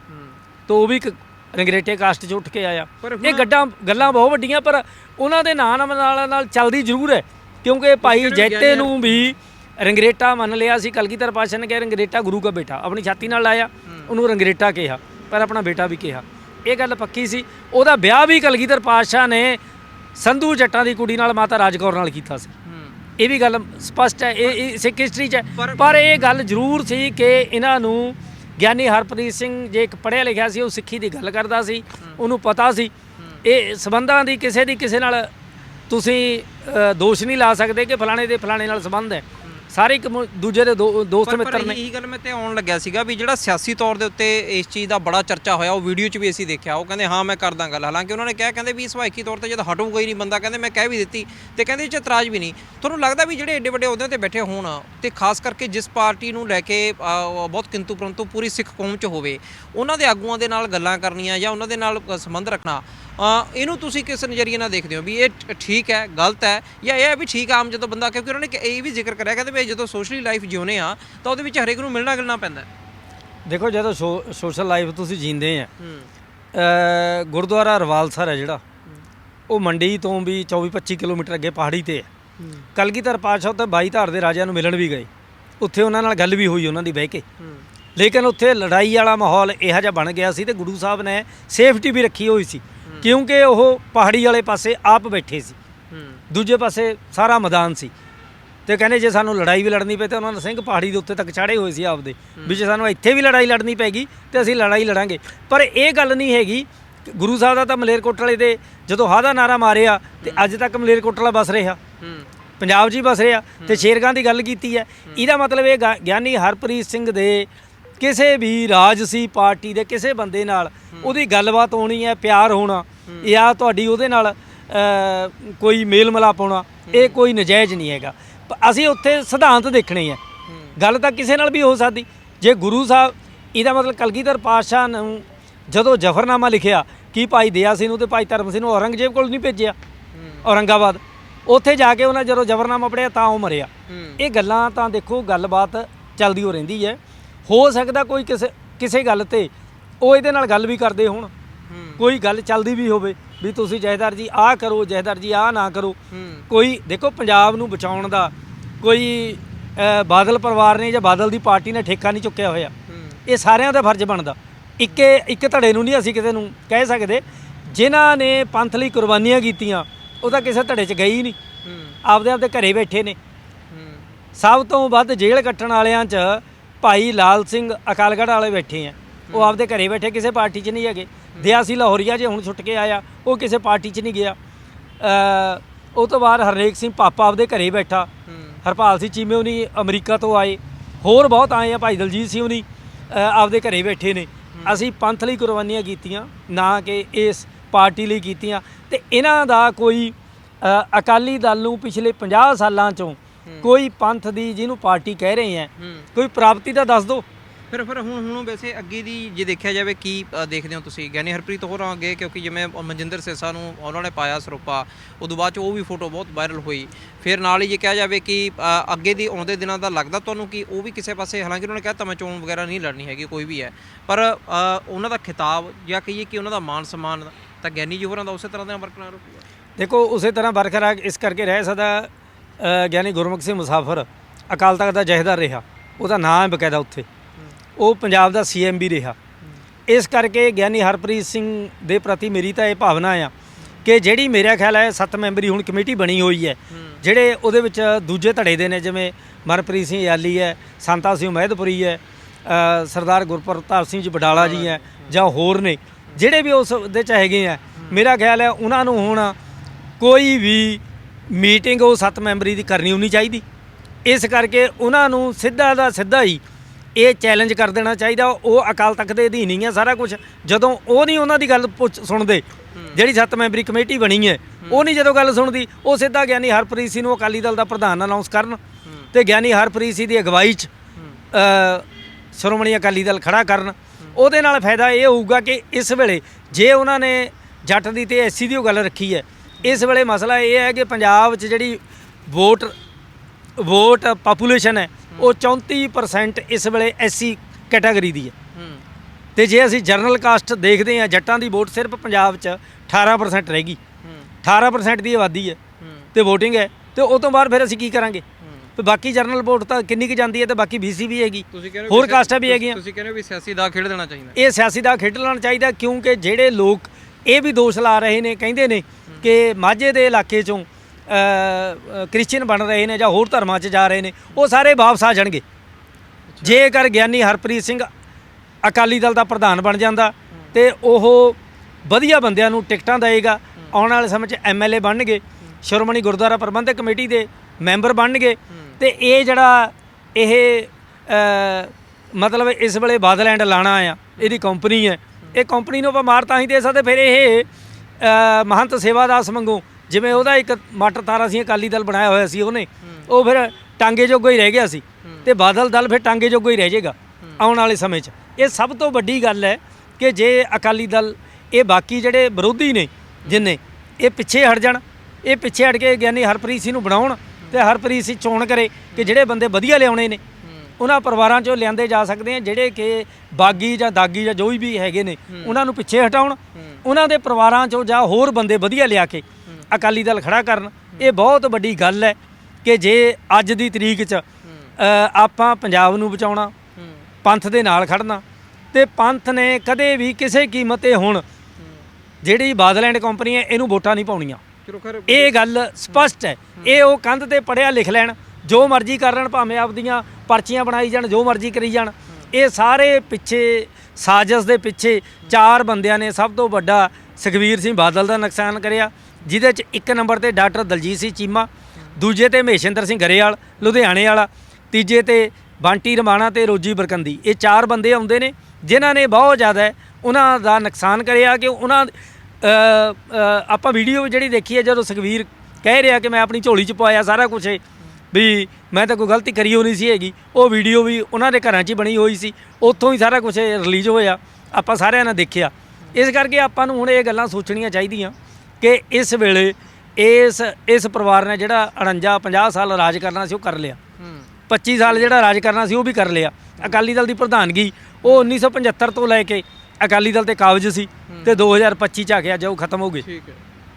ਤੋ ਉਹ ਵੀ ਇੱਕ ਰੰਗਰੇਟੇ ਕਾਸਟ 'ਚ ਉੱਠ ਕੇ ਆਇਆ। ਇਹ ਗੱਡਾਂ ਗੱਲਾਂ ਬਹੁਤ ਵੱਡੀਆਂ ਪਰ ਉਹਨਾਂ ਦੇ ਨਾਂ ਨਾਲ ਨਾਲ ਚੱਲਦੀ ਜ਼ਰੂਰ ਹੈ ਕਿਉਂਕਿ ਭਾਈ ਜੈਤੇ ਨੂੰ ਵੀ ਰੰਗਰੇਟਾ ਮੰਨ ਲਿਆ ਸੀ ਕਲਗੀਧਰ ਪਾਸ਼ਾ ਨੇ ਕਿਹਾ ਰੰਗਰੇਟਾ ਗੁਰੂ ਦਾ ਬੇਟਾ। ਆਪਣੀ ਛਾਤੀ ਨਾਲ ਲਾਇਆ ਉਹਨੂੰ ਰੰਗਰੇਟਾ ਕਿਹਾ ਪਰ ਆਪਣਾ ਬੇਟਾ ਵੀ ਕਿਹਾ। ਇਹ ਗੱਲ ਪੱਕੀ ਸੀ। ਉਹਦਾ ਵਿਆਹ ਵੀ ਕਲਗੀਧਰ ਪਾਸ਼ਾ ਨੇ ਸੰਧੂ ਜੱਟਾਂ ਦੀ ਕੁੜੀ ਨਾਲ ਮਾਤਾ ਰਾਜਕੌਰ ਨਾਲ ਕੀਤਾ ਸੀ। ਇਹ ਵੀ ਗੱਲ ਸਪਸ਼ਟ ਹੈ ਇਹ ਸਿੱਖ ਹਿਸਟਰੀ 'ਚ ਹੈ। ਪਰ- ਇਹ ਗੱਲ ਜ਼ਰੂਰ ਸੀ ਕਿ ਇਹਨਾਂ ਨੂੰ ਗਿਆਨੀ ਹਰਪ੍ਰੀਤ ਸਿੰਘ ਜੇ ਇੱਕ ਪੜ੍ਹਿਆ ਲਿਖਿਆ ਸੀ ਉਹ ਸਿੱਖੀ ਦੀ ਗੱਲ ਕਰਦਾ ਸੀ ਉਹਨੂੰ ਪਤਾ ਸੀ। ਇਹ ਸਬੰਧਾਂ ਦੀ ਕਿਸੇ ਦੀ ਕਿਸੇ ਨਾਲ ਤੁਸੀਂ ਦੋਸ਼ ਨਹੀਂ ਲਾ ਸਕਦੇ ਕਿ ਫਲਾਣੇ ਦੇ ਫਲਾਣੇ ਨਾਲ ਸੰਬੰਧ ਹੈ। ਸਾਰੇ ਇੱਕ ਮੁ- ਦੂਜੇ ਦੇ ਦੋ- ਦੋਸਤ ਪਰ ਮਿੱਤਰ ਨੇ। ਇਹੀ ਗੱਲ ਮੈਂ ਤੇ ਆਉਣ ਲੱਗਿਆ ਸੀਗਾ ਵੀ ਜਿਹੜਾ ਸਿਆਸੀ ਤੌਰ ਦੇ ਉੱਤੇ ਇਸ ਚੀਜ਼ ਦਾ ਬੜਾ ਚਰਚਾ ਹੋਇਆ ਉਹ ਵੀਡੀਓ 'ਚ ਵੀ ਅਸੀਂ ਦੇਖਿਆ। ਉਹ ਕਹਿੰਦੇ ਹਾਂ ਮੈਂ ਕਰਦਾ ਗੱਲ। ਹਾਲਾਂਕਿ ਉਹਨਾਂ ਨੇ ਕਿਹਾ ਕਹਿੰਦੇ ਵੀ ਸਵਾਇਕੀ ਤੌਰ ਤੇ ਜਦ ਹਟੂਗਾ ਹੀ ਨਹੀਂ ਬੰਦਾ ਕਹਿੰਦੇ ਮੈਂ ਕਹਿ ਵੀ ਦਿੱਤੀ। ਤੇ ਕਹਿੰਦੇ ਇਹ 'ਚ ਇਤਰਾਜ਼ ਵੀ ਨਹੀਂ। ਤੁਹਾਨੂੰ ਲੱਗਦਾ ਵੀ ਜਿਹੜੇ ਏਡੇ ਵੱਡੇ ਅਹੁਦਿਆਂ ਤੇ ਬੈਠੇ ਹੋਣ ਤੇ ਖਾਸ ਕਰਕੇ ਜਿਸ ਪਾਰਟੀ ਨੂੰ ਲੈ ਕੇ ਅ, ਬਹੁਤ ਕਿੰਤੂ ਪਰੰਤੂ ਪੂਰੀ ਸਿੱਖ ਕੌਮ 'ਚ ਹੋਵੇ ਉਹਨਾਂ ਦੇ ਆਗੂਆਂ ਦੇ ਨਾਲ ਗੱਲਾਂ ਕਰਨੀਆਂ ਜਾਂ ਉਹਨਾਂ ਦੇ ਨਾਲ ਅ, ਸੰਬੰਧ ਰੱਖਣਾ ਇਹਨੂੰ ਤੁਸੀਂ ਕਿਸ ਨਜ਼ਰੀਏ ਨਾਲ ਦੇਖਦੇ ਹੋ ਵੀ ਇਹ ਠੀਕ ਹੈ ਗਲਤ ਹੈ ਜਾਂ ਇਹ ਹੈ ਵੀ ਠੀਕ ਆਮ ਜਦੋਂ ਬੰਦਾ ਕਿਉਂਕਿ ਉਹਨਾਂ ਨੇ ਇਹ ਵੀ ਜ਼ਿਕਰ ਕਰਿਆ ਕਹਿੰਦੇ ਵੀ ਜਦੋਂ ਸੋਸ਼ਲੀ ਲਾਈਫ ਜਿਉਨੇ ਆ ਤਾਂ ਉਹਦੇ ਵਿੱਚ ਹਰੇਕ ਨੂੰ ਮਿਲਣਾ ਗਿਲਣਾ ਪੈਂਦਾ। ਦੇਖੋ ਜਦੋਂ ਸੋਸ਼ਲ ਲਾਈਫ ਤੁਸੀਂ ਜੀਂਦੇ ਆ ਗੁਰਦੁਆਰਾ ਰਵਾਲਸਰ ਹੈ ਜਿਹੜਾ ਉਹ ਮੰਡੀ ਤੋਂ ਵੀ 24 25 ਕਿਲੋਮੀਟਰ ਅੱਗੇ ਪਹਾੜੀ ਤੇ ਹੈ। ਕਲਗੀਧਰ ਪਾਤਸ਼ਾਹ ਉੱਤੇ 22 ਧਾਰ ਦੇ ਰਾਜਿਆਂ ਨੂੰ ਮਿਲਣ ਵੀ ਗਏ। ਉੱਥੇ ਉਹਨਾਂ ਨਾਲ ਗੱਲ ਵੀ ਹੋਈ ਉਹਨਾਂ ਦੀ ਬਹਿ ਕੇ। ਲੇਕਿਨ ਉੱਥੇ ਲੜਾਈ ਵਾਲਾ ਮਾਹੌਲ ਇਹੋ ਜਿਹਾ ਬਣ ਗਿਆ ਸੀ ਤੇ ਗੁਰੂ ਸਾਹਿਬ ਨੇ ਸੇਫਟੀ ਵੀ ਰੱਖੀ ਹੋਈ ਸੀ। ਕਿਉਂਕਿ ਉਹ ਪਹਾੜੀ ਵਾਲੇ ਪਾਸੇ ਆਪ ਬੈਠੇ ਸੀ। ਦੂਜੇ ਪਾਸੇ ਸਾਰਾ ਮੈਦਾਨ ਸੀ। ਤੇ ਕਹਿੰਦੇ ਜੇ ਸਾਨੂੰ ਲੜਾਈ ਵੀ ਲੜਨੀ ਪਏ ਤੇ ਉਹਨਾਂ ਨੇ ਸਿੰਘ ਪਹਾੜੀ ਦੇ ਉੱਤੇ ਤੱਕ ਚੜੇ ਹੋਏ ਸੀ ਆਪਦੇ ਵੀ ਜੇ ਸਾਨੂੰ ਇੱਥੇ ਵੀ ਲੜਾਈ ਲੜਨੀ ਪੈਗੀ ਤੇ ਅਸੀਂ ਲੜਾਈ ਲੜਾਂਗੇ। ਪਰ ਇਹ ਗੱਲ ਨਹੀਂ ਹੈਗੀ ਕਿ ਗੁਰੂ ਸਾਹਿਬ ਦਾ ਤਾਂ ਮਲੇਰਕੋਟਲੇ ਦੇ ਜਦੋਂ ਹਾਂ ਦਾ ਨਾਰਾ ਮਾਰਿਆ ਤੇ ਅੱਜ ਤੱਕ ਮਲੇਰਕੋਟਲਾ ਬਸ ਰਿਹਾ। ਪੰਜਾਬ 'ਚ ਹੀ ਬਸ ਰਿਹਾ ਤੇ ਸ਼ੇਰਗਾਂ ਦੀ ਗੱਲ ਕੀਤੀ ਹੈ। ਇਹਦਾ ਮਤਲਬ ਇਹ ਗਿਆਨੀ ਹਰਪ੍ਰੀਤ ਸਿੰਘ ਦੇ ਕਿਸੇ ਵੀ ਰਾਜਸੀ ਪਾਰਟੀ ਦੇ ਕਿਸੇ ਬੰਦੇ ਨਾਲ ਉਹਦੀ ਗੱਲਬਾਤ ਹੋਣੀ ਹੈ ਪਿਆਰ ਹੋਣਾ। ਜਾਂ ਤੁਹਾਡੀ ਉਹਦੇ ਨਾਲ ਕੋਈ ਮੇਲ ਮਿਲਾਪ ਹੋਣਾ ਇਹ ਕੋਈ ਨਜਾਇਜ਼ ਨਹੀਂ ਹੈਗਾ। ਅਸੀਂ ਉੱਥੇ ਸਿਧਾਂਤ ਦੇਖਣੇ ਆ। ਗੱਲ ਤਾਂ ਕਿਸੇ ਨਾਲ ਵੀ ਹੋ ਸਕਦੀ। ਜੇ ਗੁਰੂ ਸਾਹਿਬ ਇਹਦਾ ਮਤਲਬ ਕਲਗੀਧਰ ਪਾਤਸ਼ਾਹ ਨੂੰ ਜਦੋਂ ਜਫਰਨਾਮਾ ਲਿਖਿਆ ਕਿ ਭਾਈ ਦਇਆ ਸਿੰਘ ਨੂੰ ਤੇ ਭਾਈ ਧਰਮ ਸਿੰਘ ਨੂੰ ਔਰੰਗਜ਼ੇਬ ਕੋਲ ਨਹੀਂ ਭੇਜਿਆ? ਔਰੰਗਾਬਾਦ। ਉੱਥੇ ਜਾ ਕੇ ਉਹਨਾਂ ਜਦੋਂ ਜਫਰਨਾਮਾ ਪੜਿਆ ਤਾਂ ਉਹ ਮਰਿਆ। ਇਹ ਗੱਲਾਂ ਤਾਂ ਦੇਖੋ ਗੱਲਬਾਤ ਚੱਲਦੀ ਹੋ ਰਹਿੰਦੀ ਹੈ। ਹੋ ਸਕਦਾ ਕੋਈ ਕਿਸੇ ਕਿਸੇ ਗੱਲ ਤੇ ਉਹ ਇਹਦੇ ਨਾਲ ਗੱਲ ਵੀ ਕਰਦੇ ਹੋਣ। ਕੋਈ ਗੱਲ ਚੱਲਦੀ ਵੀ ਹੋਵੇ ਵੀ ਤੁਸੀਂ ਜਹੇਦਾਰ ਜੀ ਆਹ ਕਰੋ ਜਹੇਦਾਰ ਜੀ ਆਹ ਨਾ ਕਰੋ। ਕੋਈ ਦੇਖੋ ਪੰਜਾਬ ਨੂੰ ਬਚਾਉਣ ਦਾ ਕੋਈ ਬਾਦਲ ਪਰਿਵਾਰ ਨੇ ਜਾਂ ਬਾਦਲ ਦੀ ਪਾਰਟੀ ਨੇ ਠੇਕਾ ਨਹੀਂ ਚੁੱਕਿਆ ਹੋਇਆ। ਇਹ ਸਾਰਿਆਂ ਦਾ ਫਰਜ਼ ਬਣਦਾ। ਇੱਕੇ ਇੱਕ ਧੜੇ ਨੂੰ ਨਹੀਂ ਅਸੀਂ ਕਿਸੇ ਨੂੰ ਕਹਿ ਸਕਦੇ। ਜਿਨ੍ਹਾਂ ਨੇ ਪੰਥ ਲਈ ਕੁਰਬਾਨੀਆਂ ਕੀਤੀਆਂ ਉਹ ਤਾਂ ਕਿਸੇ ਧੜੇ 'ਚ ਗਏ ਹੀ ਨਹੀਂ। ਆਪਦੇ ਆਪਦੇ ਘਰੇ ਬੈਠੇ ਨੇ। ਸਭ ਤੋਂ ਵੱਧ ਜੇਲ੍ਹ ਕੱਟਣ ਵਾਲਿਆਂ 'ਚ ਭਾਈ ਲਾਲ ਸਿੰਘ ਅਕਾਲਗੜ੍ਹ ਵਾਲੇ ਬੈਠੇ ਆ। ਉਹ ਆਪਦੇ ਘਰੇ ਬੈਠੇ ਕਿਸੇ ਪਾਰਟੀ 'ਚ ਨਹੀਂ ਹੈਗੇ। ਦਿਆ ਸੀ ਲਾਹੌਰੀਆ ਜੇ ਹੁਣ ਛੁੱਟ ਕੇ ਆਇਆ ਉਹ ਕਿਸੇ ਪਾਰਟੀ 'ਚ ਨਹੀਂ ਗਿਆ। ਉਹ ਤੋਂ ਬਾਅਦ ਹਰਨੇਕ ਸਿੰਘ ਪਾਪਾ ਆਪਦੇ ਘਰੇ ਬੈਠਾ। ਹਰਪਾਲ ਸਿੰਘ ਚੀਮੇ ਉਹਨੀ ਅਮਰੀਕਾ ਤੋਂ ਆਏ। ਹੋਰ ਬਹੁਤ ਆਏ ਆ ਭਾਈ ਦਲਜੀਤ ਸਿੰਘ ਉਹਨੀ ਆਪਦੇ ਘਰੇ ਬੈਠੇ ਨੇ। ਅਸੀਂ ਪੰਥ ਲਈ ਕੁਰਬਾਨੀਆਂ ਕੀਤੀਆਂ ਨਾ ਕਿ ਇਸ ਪਾਰਟੀ ਲਈ ਕੀਤੀਆਂ। ਤੇ ਇਹਨਾਂ ਦਾ ਕੋਈ ਅਕਾਲੀ ਦਲ ਨੂੰ ਪਿਛਲੇ 50 ਸਾਲਾਂ ਚੋਂ ਕੋਈ ਪੰਥ ਦੀ ਜਿਹਨੂੰ ਪਾਰਟੀ ਕਹਿ ਰਹੇ ਆ ਕੋਈ ਪ੍ਰਾਪਤੀ ਤਾਂ ਦੱਸ ਦਿਓ ਫਿਰ ਫਿਰ ਹੁਣ ਹੁਣ ਵੈਸੇ ਅੱਗੇ ਦੀ ਜੇ ਦੇਖਿਆ ਜਾਵੇ ਕੀ ਅ, ਦੇਖਦੇ ਹੋ ਤੁਸੀਂ? ਗਿਆਨੀ ਹਰਪ੍ਰੀਤ ਹੋਰਾਂ ਅੱਗੇ ਕਿਉਂਕਿ ਜਿਵੇਂ ਮਨਜਿੰਦਰ ਸੇਸਾ ਨੂੰ ਉਹਨਾਂ ਨੇ ਪਾਇਆ ਸਰੋਪਾ ਉਦੋਂ ਬਾਅਦ ਚ ਉਹ ਵੀ ਫੋਟੋ ਬਹੁਤ ਵਾਇਰਲ ਹੋਈ। ਫਿਰ ਨਾਲ ਹੀ ਜੇ ਕਿਹਾ ਜਾਵੇ ਕਿ ਅ, ਅੱਗੇ ਦੀ ਆਉਂਦੇ ਦਿਨਾਂ ਦਾ ਲੱਗਦਾ ਤੁਹਾਨੂੰ ਕਿ ਉਹ ਵੀ ਕਿਸੇ ਪਾਸੇ ਹਾਲਾਂਕਿ ਉਹਨਾਂ ਨੇ ਕਿਹਾ ਤਾਂ ਮੈਂ ਚੋਣ ਵਗੈਰਾ ਨਹੀਂ ਲੜਨੀ ਹੈਗੀ ਕੋਈ ਵੀ ਹੈ। ਪਰ ਅ, ਉਹਨਾਂ ਦਾ ਖਿਤਾਬ ਜਾਂ ਕਹੀਏ ਕਿ ਉਹਨਾਂ ਦਾ ਮਾਨ ਸਨਮਾਨ ਤਾਂ ਗਿਆਨੀ ਜੀ ਹੋਰਾਂ ਦਾ ਉਸੇ ਤਰ੍ਹਾਂ ਦਾ ਬਰਕਰਾਰ ਰਹੂਗਾ ਦੇਖੋ ਉਸੇ ਤਰ੍ਹਾਂ ਬਰਕਰਾਰ ਇਸ ਕਰਕੇ ਰਹਿ ਸਕਦਾ ਅ, ਗਿਆਨੀ ਗੁਰਮੁਖ ਸਿੰਘ ਮੁਸਾਫਰ ਅਕਾਲ ਤਖਤ ਦਾ ਜਹੇਦਾਰ ਰਿਹਾ। ਉਹਦਾ ਨਾਮ ਹੈ ਬਕਾਇਦਾ ਉੱਥੇ। ਉਹ ਪੰਜਾਬ ਦਾ ਸੀਐਮ ਵੀ ਰਿਹਾ। ਇਸ ਕਰਕੇ ਗਿਆਨੀ ਹਰਪ੍ਰੀਤ ਸਿੰਘ ਦੇ ਪ੍ਰਤੀ ਮੇਰੀ ਤਾਂ ਇਹ ਭਾਵਨਾ ਆ ਕਿ ਜਿਹੜੀ ਮੇਰਾ ਖਿਆਲ ਹੈ ਸੱਤ ਮੈਂਬਰੀ ਹੁਣ ਕਮੇਟੀ ਬਣੀ ਹੋਈ ਹੈ, ਜਿਹੜੇ ਉਹਦੇ ਵਿੱਚ ਦੂਜੇ ਧੜੇ ਦੇ ਨੇ, ਜਿਵੇਂ ਮਨਪ੍ਰੀਤ ਸਿੰਘ ਯਾਲੀ ਹੈ, ਸੰਤਾ ਸਿੰਘ ਮਹਿਦਪੁਰੀ ਹੈ ਸਰਦਾਰ ਗੁਰਪ੍ਰਤਾਪ ਸਿੰਘ ਜੀ ਬਡਾਲਾ ਜੀ ਹੈ ਜਾਂ ਹੋਰ ਨੇ, ਜਿਹੜੇ ਵੀ ਉਸ ਦੇ ਚ ਹੈਗੇ ਆ, ਮੇਰਾ ਖਿਆਲ ਹੈ ਉਹਨਾਂ ਨੂੰ ਹੁਣ ਕੋਈ ਵੀ ਮੀਟਿੰਗ ਉਹ ਸੱਤ ਮੈਂਬਰੀ ਦੀ ਕਰਨੀ ਹੋਣੀ ਚਾਹੀਦੀ। ਇਸ ਕਰਕੇ ਉਹਨਾਂ ਨੂੰ ਸਿੱਧਾ ਦਾ ਸਿੱਧਾ ਹੀ ਇਹ ਚੈਲੰਜ ਕਰ ਦੇਣਾ ਚਾਹੀਦਾ ਉਹ ਅਕਾਲ ਤਖਤ ਦੇ ਅਧੀਨ ਹੀ ਹੈ ਸਾਰਾ ਕੁਝ ਜਦੋਂ ਉਹ ਨਹੀਂ ਉਹਨਾਂ ਦੀ ਗੱਲ ਪੁੱਛ ਸੁਣਦੇ ਜਿਹੜੀ ਸੱਤ ਮੈਂਬਰੀ ਕਮੇਟੀ ਬਣੀ ਹੈ ਉਹ ਨਹੀਂ ਜਦੋਂ ਗੱਲ ਸੁਣਦੀ ਉਹ ਸਿੱਧਾ ਗਿਆਨੀ ਹਰਪ੍ਰੀਤ ਸਿੰਘ ਨੂੰ ਅਕਾਲੀ ਦਲ ਦਾ ਪ੍ਰਧਾਨ ਅਨਾਉਂਸ ਕਰਨ ਤੇ ਗਿਆਨੀ ਹਰਪ੍ਰੀਤ ਸਿੰਘ ਦੀ ਅਗਵਾਈ 'ਚ ਅ, ਸ਼੍ਰੋਮਣੀ ਅਕਾਲੀ ਦਲ ਖੜਾ ਕਰਨ। ਉਹਦੇ ਨਾਲ ਫਾਇਦਾ ਇਹ ਹੋਊਗਾ ਕਿ ਇਸ ਵੇਲੇ ਜੇ ਉਹਨਾਂ ਨੇ ਜੱਟ ਦੀ ਤੇ ਐਸਸੀ ਦੀ ਉਹ ਗੱਲ ਰੱਖੀ ਹੈ ਇਸ ਵੇਲੇ ਮਸਲਾ ਇਹ ਹੈ ਕਿ ਪੰਜਾਬ 'ਚ ਜਿਹੜੀ ਵੋਟ ਵੋਟ ਪਾਪੂਲੇਸ਼ਨ ਹੈ ਉਹ 34% ਇਸ ਵੇਲੇ ਐਸਸੀ ਕੈਟਾਗਰੀ ਦੀ ਹੈ। ਤੇ ਜੇ ਅਸੀਂ ਜਰਨਲ ਕਾਸਟ ਦੇਖਦੇ ਹਾਂ ਜੱਟਾਂ ਦੀ ਵੋਟ ਸਿਰਫ ਪੰਜਾਬ 'ਚ 18% ਰਹਿ ਗਈ। ਹੂੰ 18% ਦੀ ਆਬਾਦੀ ਹੈ ਤੇ VOTING ਹੈ। ਤੇ ਉਹ ਤੋਂ ਬਾਅਦ ਫਿਰ ਅਸੀਂ ਕੀ ਕਰਾਂਗੇ? ਤੇ ਬਾਕੀ ਜਰਨਲ ਵੋਟ ਤਾਂ ਕਿੰਨੀ ਕੁ ਜਾਂਦੀ ਹੈ ਤੇ ਬਾਕੀ BC ਵੀ ਹੈਗੀ। ਹੋਰ ਕਾਸਟਾਂ ਵੀ ਹੈਗੀਆਂ। ਤੁਸੀਂ ਕਹਿੰਦੇ ਹੋ ਵੀ ਸਿਆਸੀ ਦਾ ਖੇਡ ਦੇਣਾ ਚਾਹੀਦਾ। ਇਹ ਸਿਆਸੀ ਦਾ ਖੇਡਣਾ ਚਾਹੀਦਾ ਕਿਉਂਕਿ ਜਿਹੜੇ ਲੋਕ ਇਹ ਵੀ ਦੋਸ਼ ਲਾ ਰਹੇ ਨੇ ਕਹਿੰਦੇ ਨੇ ਕਿ ਮਾਝੇ ਦੇ ਇਲਾਕੇ ਚੋਂ ਕ੍ਰਿਸਚੀਅਨ ਬਣ ਰਹੇ ਨੇ ਜਾਂ ਹੋਰ ਧਰਮਾਂ 'ਚ ਜਾ ਰਹੇ ਨੇ ਉਹ ਸਾਰੇ ਵਾਪਸ ਆ ਜਾਣਗੇ। ਜੇਕਰ ਗਿਆਨੀ ਹਰਪ੍ਰੀਤ ਸਿੰਘ ਅਕਾਲੀ ਦਲ ਦਾ ਪ੍ਰਧਾਨ ਬਣ ਜਾਂਦਾ ਤੇ ਉਹ ਵਧੀਆ ਬੰਦਿਆਂ ਨੂੰ ਟਿਕਟਾਂ ਦੇਏਗਾ ਆਉਣ ਵਾਲੇ ਸਮੇਂ 'ਚ ਐਮਐਲਏ ਬਣਨਗੇ ਸ਼੍ਰੋਮਣੀ ਗੁਰਦੁਆਰਾ ਪ੍ਰਬੰਧਕ ਕਮੇਟੀ ਦੇ ਮੈਂਬਰ ਬਣਨਗੇ ਤੇ ਇਹ ਜਿਹੜਾ ਇਹ ਮਤਲਬ ਇਸ ਵੇਲੇ ਬਾਦਲੈਂਡ ਲਾਣਾ ਆ ਇਹਦੀ ਕੰਪਨੀ ਹੈ। ਇਹ ਕੰਪਨੀ ਨੂੰ ਆਪਾਂ ਮਾਰ ਤਾਂ ਹੀ ਦੇ ਸਕਦੇ ਫਿਰ ਇਹ ਮਹੰਤ ਸੇਵਾਦਾਸ ਮੰਗੂ ਜਿਵੇਂ ਉਹਦਾ ਇੱਕ ਮਟਰ ਤਾਰਾ ਸੀ, ਅਕਾਲੀ ਦਲ ਬਣਾਇਆ ਹੋਇਆ ਸੀ ਉਹਨੇ, ਉਹ ਫਿਰ ਟਾਂਗੇ ਜੋਗਾ ਹੀ ਰਹਿ ਗਿਆ ਸੀ। ਤੇ ਬਾਦਲ ਦਲ ਫਿਰ ਟਾਂਗੇ ਜੋਗਾ ਹੀ ਰਹਿ ਜਾਏਗਾ ਆਉਣ ਵਾਲੇ ਸਮੇਂ 'ਚ। ਇਹ ਸਭ ਤੋਂ ਵੱਡੀ ਗੱਲ ਹੈ ਕਿ ਜੇ ਅਕਾਲੀ ਦਲ, ਇਹ ਬਾਕੀ ਜਿਹੜੇ ਵਿਰੋਧੀ ਨੇ ਜਿੰਨੇ, ਇਹ ਪਿੱਛੇ ਹਟ ਜਾਣ, ਇਹ ਪਿੱਛੇ ਹਟ ਕੇ ਗਿਆਨੀ ਹਰਪ੍ਰੀਤ ਸਿੰਘ ਨੂੰ ਬਣਾਉਣ ਤੇ ਹਰਪ੍ਰੀਤ ਸਿੰਘ ਚੋਣ ਕਰੇ ਕਿ ਜਿਹੜੇ ਬੰਦੇ ਵਧੀਆ ਲਿਆਉਣੇ ਨੇ, ਉਹਨਾਂ ਪਰਿਵਾਰਾਂ ਚੋਂ ਲਿਆਂਦੇ ਜਾ ਸਕਦੇ ਆ, ਜਿਹੜੇ ਕਿ ਬਾਗੀ ਜਾਂ ਦਾਗੀ ਜਾਂ ਜੋ ਵੀ ਹੈਗੇ ਨੇ, ਉਹਨਾਂ ਨੂੰ ਪਿੱਛੇ ਹਟਾਉਣ, ਉਹਨਾਂ ਦੇ ਪਰਿਵਾਰਾਂ ਚੋਂ ਜਾਂ ਹੋਰ ਬੰਦੇ ਵਧੀਆ ਲਿਆ ਕੇ ਅਕਾਲੀ ਦਲ ਖੜਾ ਕਰਨ ਇਹ ਬਹੁਤ ਵੱਡੀ ਗੱਲ ਹੈ ਕਿ ਜੇ ਅੱਜ ਦੀ ਤਰੀਕ 'ਚ ਆਪਾਂ ਪੰਜਾਬ ਨੂੰ ਬਚਾਉਣਾ ਪੰਥ ਦੇ ਨਾਲ ਖੜਨਾ ਤੇ ਪੰਥ ਨੇ ਕਦੇ ਵੀ ਕਿਸੇ ਕੀਮਤ ਤੇ ਹੁਣ ਜਿਹੜੀ ਬਾਦਲੈਂਡ ਕੰਪਨੀ ਹੈ ਇਹਨੂੰ ਵੋਟਾਂ ਨਹੀਂ ਪਾਉਣੀਆਂ। ਇਹ ਗੱਲ ਸਪਸ਼ਟ ਹੈ। ਇਹ ਉਹ ਕੰਧ ਤੇ ਪੜਿਆ ਲਿਖ ਲੈਣ ਜੋ ਮਰਜ਼ੀ ਕਰ ਲੈਣ ਭਾਵੇਂ ਆਪਦੀਆਂ ਪਰਚੀਆਂ ਬਣਾਈ ਜਾਣ ਜੋ ਮਰਜ਼ੀ ਕਰੀ ਜਾਣ। ਇਹ ਸਾਰੇ ਪਿੱਛੇ ਸਾਜ਼ਿਸ਼ ਦੇ ਪਿੱਛੇ ਚਾਰ ਬੰਦਿਆਂ ਨੇ ਸਭ ਤੋਂ ਵੱਡਾ ਸੁਖਵੀਰ ਸਿੰਘ ਬਾਦਲ ਦਾ ਨੁਕਸਾਨ ਕਰਿਆ। ਜਿਹਦੇ ਚ ਇੱਕ ਨੰਬਰ ਤੇ ਡਾਕਟਰ ਦਲਜੀਤ ਸਿੰਘ ਚੀਮਾ, ਦੂਜੇ ਤੇ ਮਹੇਸ਼ਿੰਦਰ ਸਿੰਘ ਗਰੇਵਾਲ, ਲੁਧਿਆਣੇ ਵਾਲਾ, ਤੀਜੇ ਤੇ ਬੰਟੀ ਰਮਾਣਾ ਤੇ ਰੋਜੀ ਬਰਕੰਦੀ। ਇਹ ਚਾਰ ਬੰਦੇ ਆਉਂਦੇ ਨੇ, ਜਿਨ੍ਹਾਂ ਨੇ ਬਹੁਤ ਜ਼ਿਆਦਾ ਉਹਨਾਂ ਦਾ ਨੁਕਸਾਨ ਕਰਿਆ ਕਿ ਉਹਨਾਂ ਆਪਾਂ ਵੀਡੀਓ ਜਿਹੜੀ ਦੇਖੀ ਹੈ, ਜਦੋਂ ਸੁਖਵੀਰ ਕਹਿ ਰਿਹਾ ਕਿ ਮੈਂ ਆਪਣੀ ਝੋਲੀ 'ਚ ਪਾਇਆ ਸਾਰਾ ਕੁਝ ਵੀ ਮੈਂ ਤਾਂ ਕੋਈ ਗਲਤੀ ਕਰੀ ਹੋ ਨਹੀਂ ਸੀ ਹੈਗੀ। ਉਹ ਵੀਡੀਓ ਵੀ ਉਹਨਾਂ ਦੇ ਘਰਾਂ 'ਚ ਹੀ ਬਣੀ ਹੋਈ ਸੀ, ਉੱਥੋਂ ਹੀ ਸਾਰਾ ਕੁਝ ਰਿਲੀਜ਼ ਹੋਇਆ, ਆਪਾਂ ਸਾਰਿਆਂ ਨੇ ਦੇਖਿਆ। ਇਸ ਕਰਕੇ ਆਪਾਂ ਨੂੰ ਹੁਣ ਇਹ ਗੱਲਾਂ ਸੋਚਣੀਆਂ ਚਾਹੀਦੀਆਂ। ਕਿ ਇਸ ਵੇਲੇ ਇਸ ਇਸ ਪਰਿਵਾਰ ਨੇ ਜਿਹੜਾ 49 50 ਸਾਲ ਰਾਜ ਕਰਨਾ ਸੀ ਉਹ ਕਰ ਲਿਆ। ਹੂੰ। 25 ਸਾਲ ਜਿਹੜਾ ਰਾਜ ਕਰਨਾ ਸੀ ਉਹ ਵੀ ਕਰ ਲਿਆ। ਅਕਾਲੀ ਦਲ ਦੀ ਪ੍ਰਧਾਨਗੀ ਉਹ 1975 ਤੋਂ ਲੈ ਕੇ ਅਕਾਲੀ ਦਲ ਤੇ ਕਾਬਜ ਸੀ ਤੇ 2025 ਚ ਆ ਗਿਆ ਜੋ ਖਤਮ ਹੋ ਹੈ।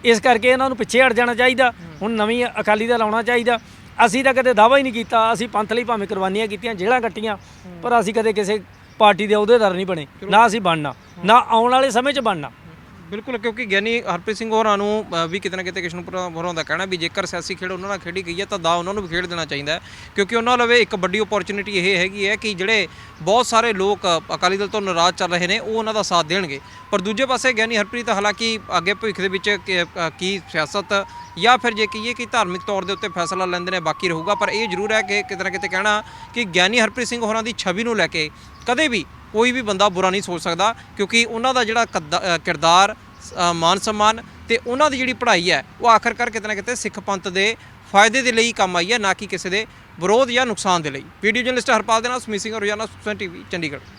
ਇਸ ਕਰਕੇ ਇਹਨਾਂ ਨੂੰ ਪਿੱਛੇ ਹਟ ਜਾਣਾ ਚਾਹੀਦਾ ਹੁਣ ਨਵੀਂ ਅਕਾਲੀ ਦਲ ਆਉਣਾ ਚਾਹੀਦਾ। ਅਸੀਂ ਤਾਂ ਕਦੇ ਦਾਵਾ ਹੀ ਨਹੀਂ ਕੀਤਾ ਅਸੀਂ ਪੰਥ ਲਈ ਭਾਵੇਂ ਕੁਰਬਾਨੀਆਂ ਕੀਤੀਆਂ ਜੇਲ੍ਹਾਂ ਕੱਟੀਆਂ ਪਰ ਅਸੀਂ ਕਦੇ ਕਿਸੇ ਪਾਰਟੀ ਦੇ ਅਹੁਦੇਦਾਰ ਨਹੀਂ ਬਣੇ। ਨਾ ਅਸੀਂ ਬਣਨਾ ਨਾ ਆਉਣ ਵਾਲੇ ਸਮੇਂ 'ਚ ਬਣਨਾ। ਬਿਲਕੁਲ ਕਿਉਂਕਿ ਗਿਆਨੀ ਹਰਪ੍ਰੀਤ ਸਿੰਘ ਹੋਰਾਂ ਨੂੰ ਅ, ਵੀ ਕਿਤੇ ਨਾ ਕਿਤੇ ਕਿਸ਼ਨਪੁਰ ਹੋਰਾਂ ਦਾ ਕਹਿਣਾ ਵੀ ਜੇਕਰ ਸਿਆਸੀ ਖੇਡ ਉਹਨਾਂ ਨਾਲ ਖੇਡੀ ਗਈ ਹੈ ਤਾਂ ਦਾ ਉਹਨਾਂ ਨੂੰ ਵੀ ਖੇਡ ਦੇਣਾ ਚਾਹੀਦਾ ਹੈ। ਕਿਉਂਕਿ ਉਹਨਾਂ ਲਵੇ ਇੱਕ ਵੱਡੀ ਓਪਰਚੁਨਿਟੀ ਇਹ ਹੈਗੀ ਹੈ ਕਿ ਜਿਹੜੇ ਬਹੁਤ ਸਾਰੇ ਲੋਕ ਅਕਾਲੀ ਦਲ ਤੋਂ ਨਾਰਾਜ਼ ਚੱਲ ਰਹੇ ਨੇ ਉਹ ਉਹਨਾਂ ਦਾ ਸਾਥ ਦੇਣਗੇ। ਪਰ ਦੂਜੇ ਪਾਸੇ ਗਿਆਨੀ ਹਰਪ੍ਰੀਤ ਹਾਲਾਂਕਿ ਅੱਗੇ ਭਵਿੱਖ ਦੇ ਵਿੱਚ ਕਿ- ਅ, ਕੀ ਸਿਆਸਤ ਜਾਂ ਫਿਰ ਜੇ ਕਹੀਏ ਕਿ ਧਾਰਮਿਕ ਤੌਰ ਦੇ ਉੱਤੇ ਫੈਸਲਾ ਲੈਂਦੇ ਨੇ ਬਾਕੀ ਰਹੂਗਾ। ਪਰ ਇਹ ਜ਼ਰੂਰ ਹੈ ਕਿ ਕਿਤੇ ਨਾ ਕਿਤੇ ਕਹਿਣਾ ਕਿ ਗਿਆਨੀ ਹਰਪ੍ਰੀਤ ਸਿੰਘ ਹੋਰਾਂ ਦੀ ਛਵੀ ਨੂੰ ਲੈ ਕੇ ਕਦੇ ਵੀ ਕੋਈ ਵੀ ਬੰਦਾ ਬੁਰਾ ਨਹੀਂ ਸੋਚ ਸਕਦਾ, ਕਿਉਂਕਿ ਉਹਨਾਂ ਦਾ ਜਿਹੜਾ ਕੱਦਾ- ਕਿਰਦਾਰ ਮਾਨ ਸਨਮਾਨ ਤੇ ਉਹਨਾਂ ਦੀ ਜਿਹੜੀ ਪੜ੍ਹਾਈ ਹੈ, ਉਹ ਆਖਰਕਾਰ ਕਿਤੇ ਨਾ ਕਿਤੇ ਸਿੱਖ ਪੰਥ ਦੇ ਫਾਇਦੇ ਦੇ ਲਈ ਕੰਮ ਆਈ ਹੈ, ਨਾ ਕਿ ਕਿਸੇ ਦੇ ਵਿਰੋਧ ਜਾਂ ਨੁਕਸਾਨ ਦੇ ਲਈ। ਵੀਡੀਓ ਜਰਨਲਿਸਟ ਹਰਪਾਲ ਦੇ ਨਾਲ ਸੁਮੀਤ ਸਿੰਘ, ਰੋਜ਼ਾਨਾ ਸੁਖਸਨ ਟੀਵੀ, ਚੰਡੀਗੜ੍ਹ।